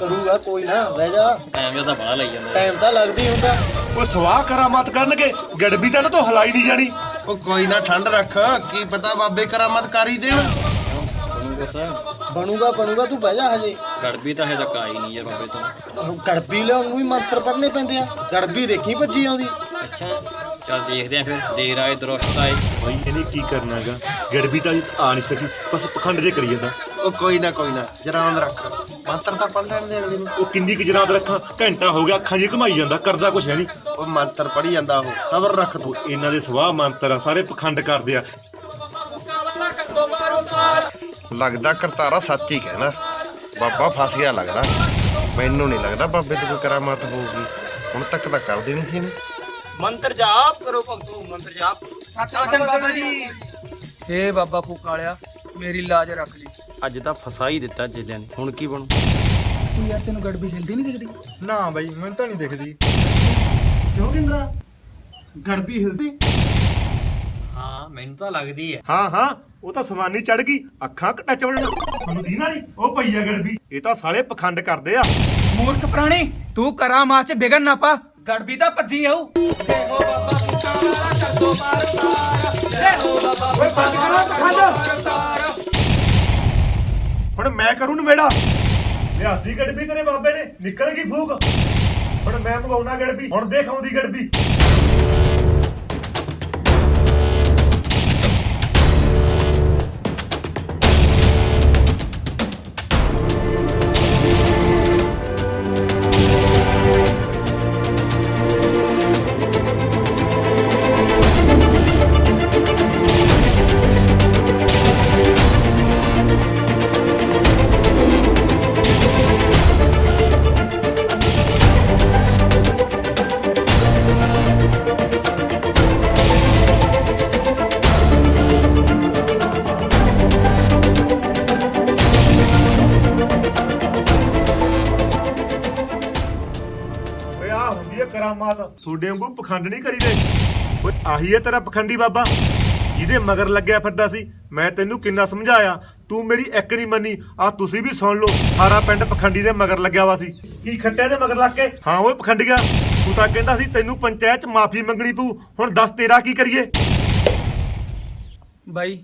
ਕਰੂਗਾ ਕੋਈ ਨਾ ਬਹਿ ਜਾ। ਟਾਈਮ ਜ਼ਿਆਦਾ ਬੜਾ ਲਈ ਜਾਂਦਾ। ਟਾਈਮ ਤਾਂ ਲੱਗਦੀ ਹੁੰਦਾ। ਉਹ ਸਵਾਹ ਕਰਾਮਾਤ ਕਰਨਗੇ ਗੜਬੀ ਤਾਂ ਇਹਨਾਂ ਤੋਂ ਹਲਾਈ ਨਹੀਂ ਜਾਣੀ। ਉਹ ਕੋਈ ਨਾ ਠੰਡ ਰੱਖ। ਕੀ ਪਤਾ ਬਾਬੇ ਕਰਾਮਾਤ ਕਰ ਹੀ ਦੇਣ। ਕਰੂ ਕੁਛ? ਬਣੂਗਾ ਬਣੂਗਾ ਤੂੰ ਬਹਿ ਜਾ ਹਜੇ। ਗੜਬੀ ਤਾਂ ਹਜੇ ਤੱਕ ਆਈ ਨਹੀਂ ਯਾਰ ਬਾਬੇ ਤੋਂ। ਗੜਬੀ ਲਿਆਉਣ ਨੂੰ ਵੀ ਮੰਤਰ ਪੜਨੇ ਪੈਂਦੇ ਆ। ਗੜਬੀ ਦੇਖੀ ਭੱਜੀ ਆਉਂਦੀ। ਅੱਛਾ। ਚੱਲ ਦੇਖਦੇ ਆ ਫਿਰ ਦੇਰ ਆਏ ਦਰੁਸਤ ਆਏ। ਬਾਈ ਇਹਨੇ ਕੀ ਕਰਨਾਗਾ ਗੜਬੀ ਤਾਂ ਆ ਨਹੀਂ ਸਕੀ ਬਸ ਪਖੰਡ ਜੇ ਕਰੀ ਜਾਂਦਾ। ਉਹ ਕੋਈ ਨਾ ਕੋਈ ਨਾ ਜਰਾਨ ਰੱਖ। ਮੰਤਰ ਤਾਂ ਪੜ ਲੈਣ ਦੇ ਅਗਲੇ ਨੂੰ। ਉਹ ਕਿੰਨੀ ਕੁ ਜਰਾਦ ਰੱਖਾਂ? ਘੰਟਾ ਹੋ ਗਿਆ ਅੱਖਾਂ 'ਚ ਘਮਾਈ ਜਾਂਦਾ ਕਰਦਾ ਕੁਛ ਹੈ ਨਹੀਂ। ਉਹ ਮੰਤਰ ਪੜੀ ਜਾਂਦਾ ਉਹ ਸਬਰ ਰੱਖ ਤੂੰ। ਇਹਨਾਂ ਦੇ ਸਵਾਹ ਮੰਤਰ ਆ ਸਾਰੇ ਪਖੰਡ ਕਰਦੇ ਆ। ਲੱਗਦਾ ਕਰਤਾਰਾ ਸੱਚ ਹੀ ਕਹਿਣਾ। ਬਾਬਾ ਫਸ ਗਿਆ ਲੱਗਦਾ ਮੈਨੂੰ ਨਹੀਂ ਲੱਗਦਾ ਬਾਬੇ ਤੇ ਕੋਈ ਕਰਾਮਾਤ ਹੋਊਗੀ। ਹੁਣ ਤੱਕ ਤਾਂ ਕਰ ਦੇਣੀ ਸੀ ਇਹਨੇ। ਮੰਤਰ ਜਾਪ ਕਰੋ ਭਗਤੂ ਮੰਤਰ ਜਾਪ। ਸਤਿ ਬਾਬਾ ਜੀ। ਏ ਬਾਬਾ ਫੂਕਾ ਵਾਲਿਆ ਮੇਰੀ ਲਾਜ ਰੱਖ ਲਈ। ਅੱਜ ਤਾਂ ਫਸਾ ਹੀ ਦਿੱਤਾ ਜੇਲਿਆਂ ਨੇ ਹੁਣ ਕੀ ਬਣੂ? ਤੂੰ ਯਾਰ ਤੈਨੂੰ ਗੜਬੀ ਹਿਲਦੀ ਨਹੀਂ ਦਿਖਦੀ? ਨਾ ਬਾਈ ਮੈਨੂੰ ਤਾਂ ਨਹੀਂ ਦਿਖਦੀ। ਕਿਉਂ ਕਿੰਦਰਾ ਗੜਬੀ ਹਿਲਦੀ? ਹਾਂ ਮੈਨੂੰ ਤਾਂ ਲੱਗਦੀ ਐ ਹਾਂ ਹਾਂ ਉਹ ਤਾਂ ਸਮਾਨੀ ਚੜ ਗਈ। ਅੱਖਾਂ ਘਟਾ ਚਵੜਨ ਤੁਹਾਨੂੰ ਦੀਨਾ ਨਹੀਂ ਉਹ ਪਈ ਆ ਗੜਬੀ। ਇਹ ਤਾਂ ਸਾਲੇ ਪਖੰਡ ਕਰਦੇ ਆ। ਮੂਰਖ ਪ੍ਰਾਣੀ ਤੂੰ ਕਰਾ ਮਾਂ ਚ ਵਿਗਨ ਨਾ ਪਾ। ਗੜਬੀ ਤਾਂ ਭੱਜੀ ਆਉ ਹੁਣ ਮੈਂ ਕਰੂੰ ਨਵੇੜਾ? ਲਿਆਦੀ ਗੜਬੀ ਤੇਰੇ ਬਾਬੇ ਨੇ, ਨਿਕਲ ਗਈ ਫੂਕ। ਹੁਣ ਮੈਂ ਮਗਾਉਣਾ ਗੜਬੀ, ਹੁਣ ਦੇਖ ਆਉਂਦੀ ਗੜਬੀ। ਤੁਹਾਡੇ ਵਾਂਗੂ ਪਖੰਡ ਨਹੀਂ ਕਰੀਦੇ। ਓਏ, ਆਹੀ ਹੈ ਤੇਰਾ ਪਖੰਡੀ ਬਾਬਾ। ਜਿਹਦੇ ਮਗਰ ਲੱਗਿਆ ਫਿਰਦਾ ਸੀ, ਮੈਂ ਤੈਨੂੰ ਕਿੰਨਾ ਸਮਝਾਇਆ? ਤੂੰ ਮੇਰੀ ਇੱਕ ਨਹੀਂ ਮੰਨੀ ਆ ਤੁਸੀਂ ਵੀ ਸੁਣ ਲਓ, ਸਾਰਾ ਪਿੰਡ ਪਖੰਡੀ ਦੇ ਮਗਰ ਲੱਗਿਆ ਵਾ ਸੀ। ਕੀ ਖੱਟਿਆ ਦੇ ਮਗਰ ਲੱਗ ਕੇ? ਹਾਂ, ਓਏ ਪਖੰਡੀਆ ਤੂੰ ਤਾਂ ਕਹਿੰਦਾ ਸੀ, ਤੈਨੂੰ ਪੰਚਾਇਤ ਚ ਮਾਫੀ ਮੰਗਣੀ ਪਊ। ਹੁਣ ਦੱਸ ਤੇਰਾ ਕੀ ਕਰੀਏ? ਬਾਈ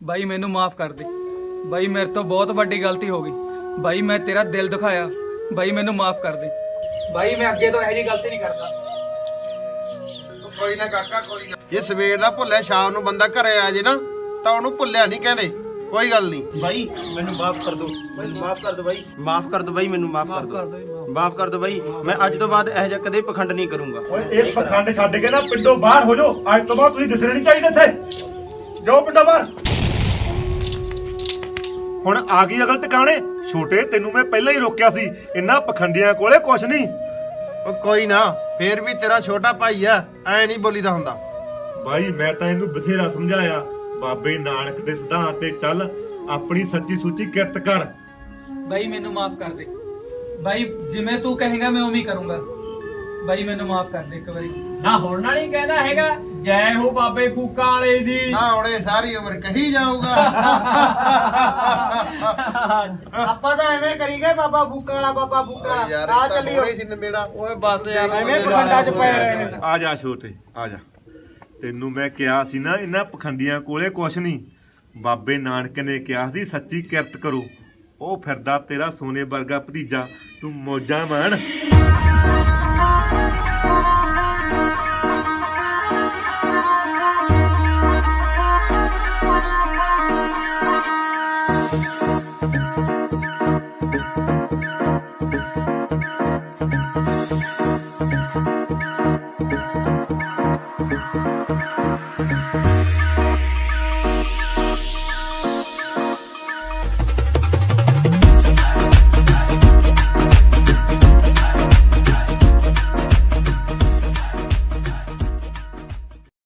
ਬਾਈ ਮੈਨੂੰ ਮਾਫ ਕਰ ਦੇ। ਬਾਈ ਮੇਰੇ ਤੋਂ ਬਹੁਤ ਵੱਡੀ ਗਲਤੀ ਹੋ ਗਈ। ਬਾਈ ਮੈਂ ਤੇਰਾ ਦਿਲ ਦੁਖਾਇਆ। ਬਾਈ ਮੈਨੂੰ ਮਾਫ ਕਰ ਦੇ। ਬਾਈ ਮੈਂ ਅੱਗੇ ਤੋਂ ਇਹੋ ਜਿਹੀ ਗਲਤੀ ਨਹੀਂ ਕਰਦਾ। ਕੋਈ ਨਾ ਕਾਕਾ ਕੋਈ ਨਾ। ਜੇ ਸਵੇਰ ਦਾ ਭੁੱਲਿਆ ਸ਼ਾਮ ਨੂੰ ਬੰਦਾ ਘਰੇ ਆ ਜੇ ਨਾ ਤਾਂ ਉਹਨੂੰ ਭੁੱਲਿਆ ਨਹੀਂ ਕਹਿੰਦੇ। ਕੋਈ ਗੱਲ ਨਹੀਂ। ਬਾਈ ਮੈਨੂੰ ਮਾਫ ਕਰ ਦਿਓ। ਮੈਨੂੰ ਮਾਫ ਕਰ ਦਿਓ ਬਾਈ। ਮਾਫ ਕਰ ਦਿਓ ਬਾਈ ਮੈਨੂੰ ਮਾਫ ਕਰ ਦਿਓ। ਮਾਫ। ਕਰ ਦਿਓ ਬਾਈ। ਮੈਂ ਅੱਜ ਤੋਂ ਬਾਅਦ ਇਹੋ ਜਿਹਾ ਕਦੇ ਪਖੰਡ ਨਹੀਂ ਕਰੂੰਗਾ। ਓਏ ਇਸ ਪਖੰਡ ਛੱਡ ਕੇ ਨਾ ਪਿੰਡੋਂ ਬਾਹਰ ਹੋ ਜਾਓ। ਅੱਜ ਤੋਂ ਬਾਅਦ ਤੁਸੀਂ ਦਿਸਣੇ ਨਹੀਂ ਚਾਹੀਦੇ ਇੱਥੇ। ਜਾਓ ਪਿੰਡੋਂ ਬਾਹਰ। ਹੁਣ ਆ ਗਈ ਅਗਲ ਟਿਕਾਣੇ। ਛੋਟੇ ਤੈਨੂੰ ਮੈਂ ਪਹਿਲਾਂ ਹੀ ਰੋਕਿਆ ਸੀ। ਇੰਨਾ ਪਖੰਡੀਆਂ ਕੋਲੇ ਕੁਛ ਨਹੀਂ। ਉਹ ਕੋਈ ਨਾ। ਫੇਰ ਵੀ ਤੇਰਾ ਛੋਟਾ ਭਾਈ ਆ ਐ ਨਹੀਂ ਬੋਲੀਦਾ ਹੁੰਦਾ। ਬਾਈ ਮੈਂ ਤਾਂ ਇਹਨੂੰ ਬਥੇਰਾ ਸਮਝਾਇਆ। ਬਾਬੇ ਨਾਨਕ ਦੇ ਸਿਧਾਂਤ ਤੇ ਚੱਲ ਆਪਣੀ ਸੱਚੀ ਸੁੱਚੀ ਕਿਰਤ ਕਰ। ਬਾਈ ਮੈਨੂੰ ਮਾਫ ਕਰ ਦੇ। ਬਾਈ ਜਿਵੇਂ ਤੂੰ ਕਹੇਗਾ ਮੈਂ ਉਵੇਂ ਹੀ ਕਰੂੰਗਾ। ਬਾਈ ਮੈਨੂੰ ਮਾਫ ਕਰ ਦੇ ਇੱਕ ਵਾਰੀ। ਨਾ ਹੁਣ ਨਾਲ ਹੀ ਕਹਿੰਦਾ ਹੈਗਾ ਜੈ ਹੋ ਬਾਬੇ ਫੂਕਾਂ ਵਾਲੇ ਦੀ। ਨਾ ਹੁਣੇ ਸਾਰੀ ਉਮਰ ਕਹੀ ਜਾਊਗਾ। ਆਪਾਂ ਤਾਂ ਐਵੇਂ ਕਰੀ ਗਏ ਬਾਬਾ ਫੂਕਾ ਵਾਲਾ ਬਾਬਾ ਫੂਕਾ ਵਾਲਾ। ਆ ਚੱਲੀਓ ਹੁਣੇ। ਸੀ ਨਵੇੜਾ ਓਏ ਬਸ ਯਾਰ ਐਵੇਂ ਪਖੰਡਾਂ 'ਚ ਪਏ ਰਹੇ ਆ ਜਾ ਛੋਟੇ ਆ ਜਾ। ਤੈਨੂੰ ਮੈਂ ਕਿਹਾ ਸੀ ਨਾ ਇਹਨਾਂ ਪਖੰਡੀਆਂ ਕੋਲੇ ਕੁਛ ਨਹੀਂ। ਬਾਬੇ ਨਾਨਕ ਨੇ ਕਿਹਾ ਸੀ ਸੱਚੀ ਕਿਰਤ ਕਰੋ। ਉਹ ਫਿਰਦਾ ਤੇਰਾ ਸੋਨੇ ਵਰਗਾ ਭਤੀਜਾ। ਤੂੰ ਮੌਜਾਂ ਮਾਣ।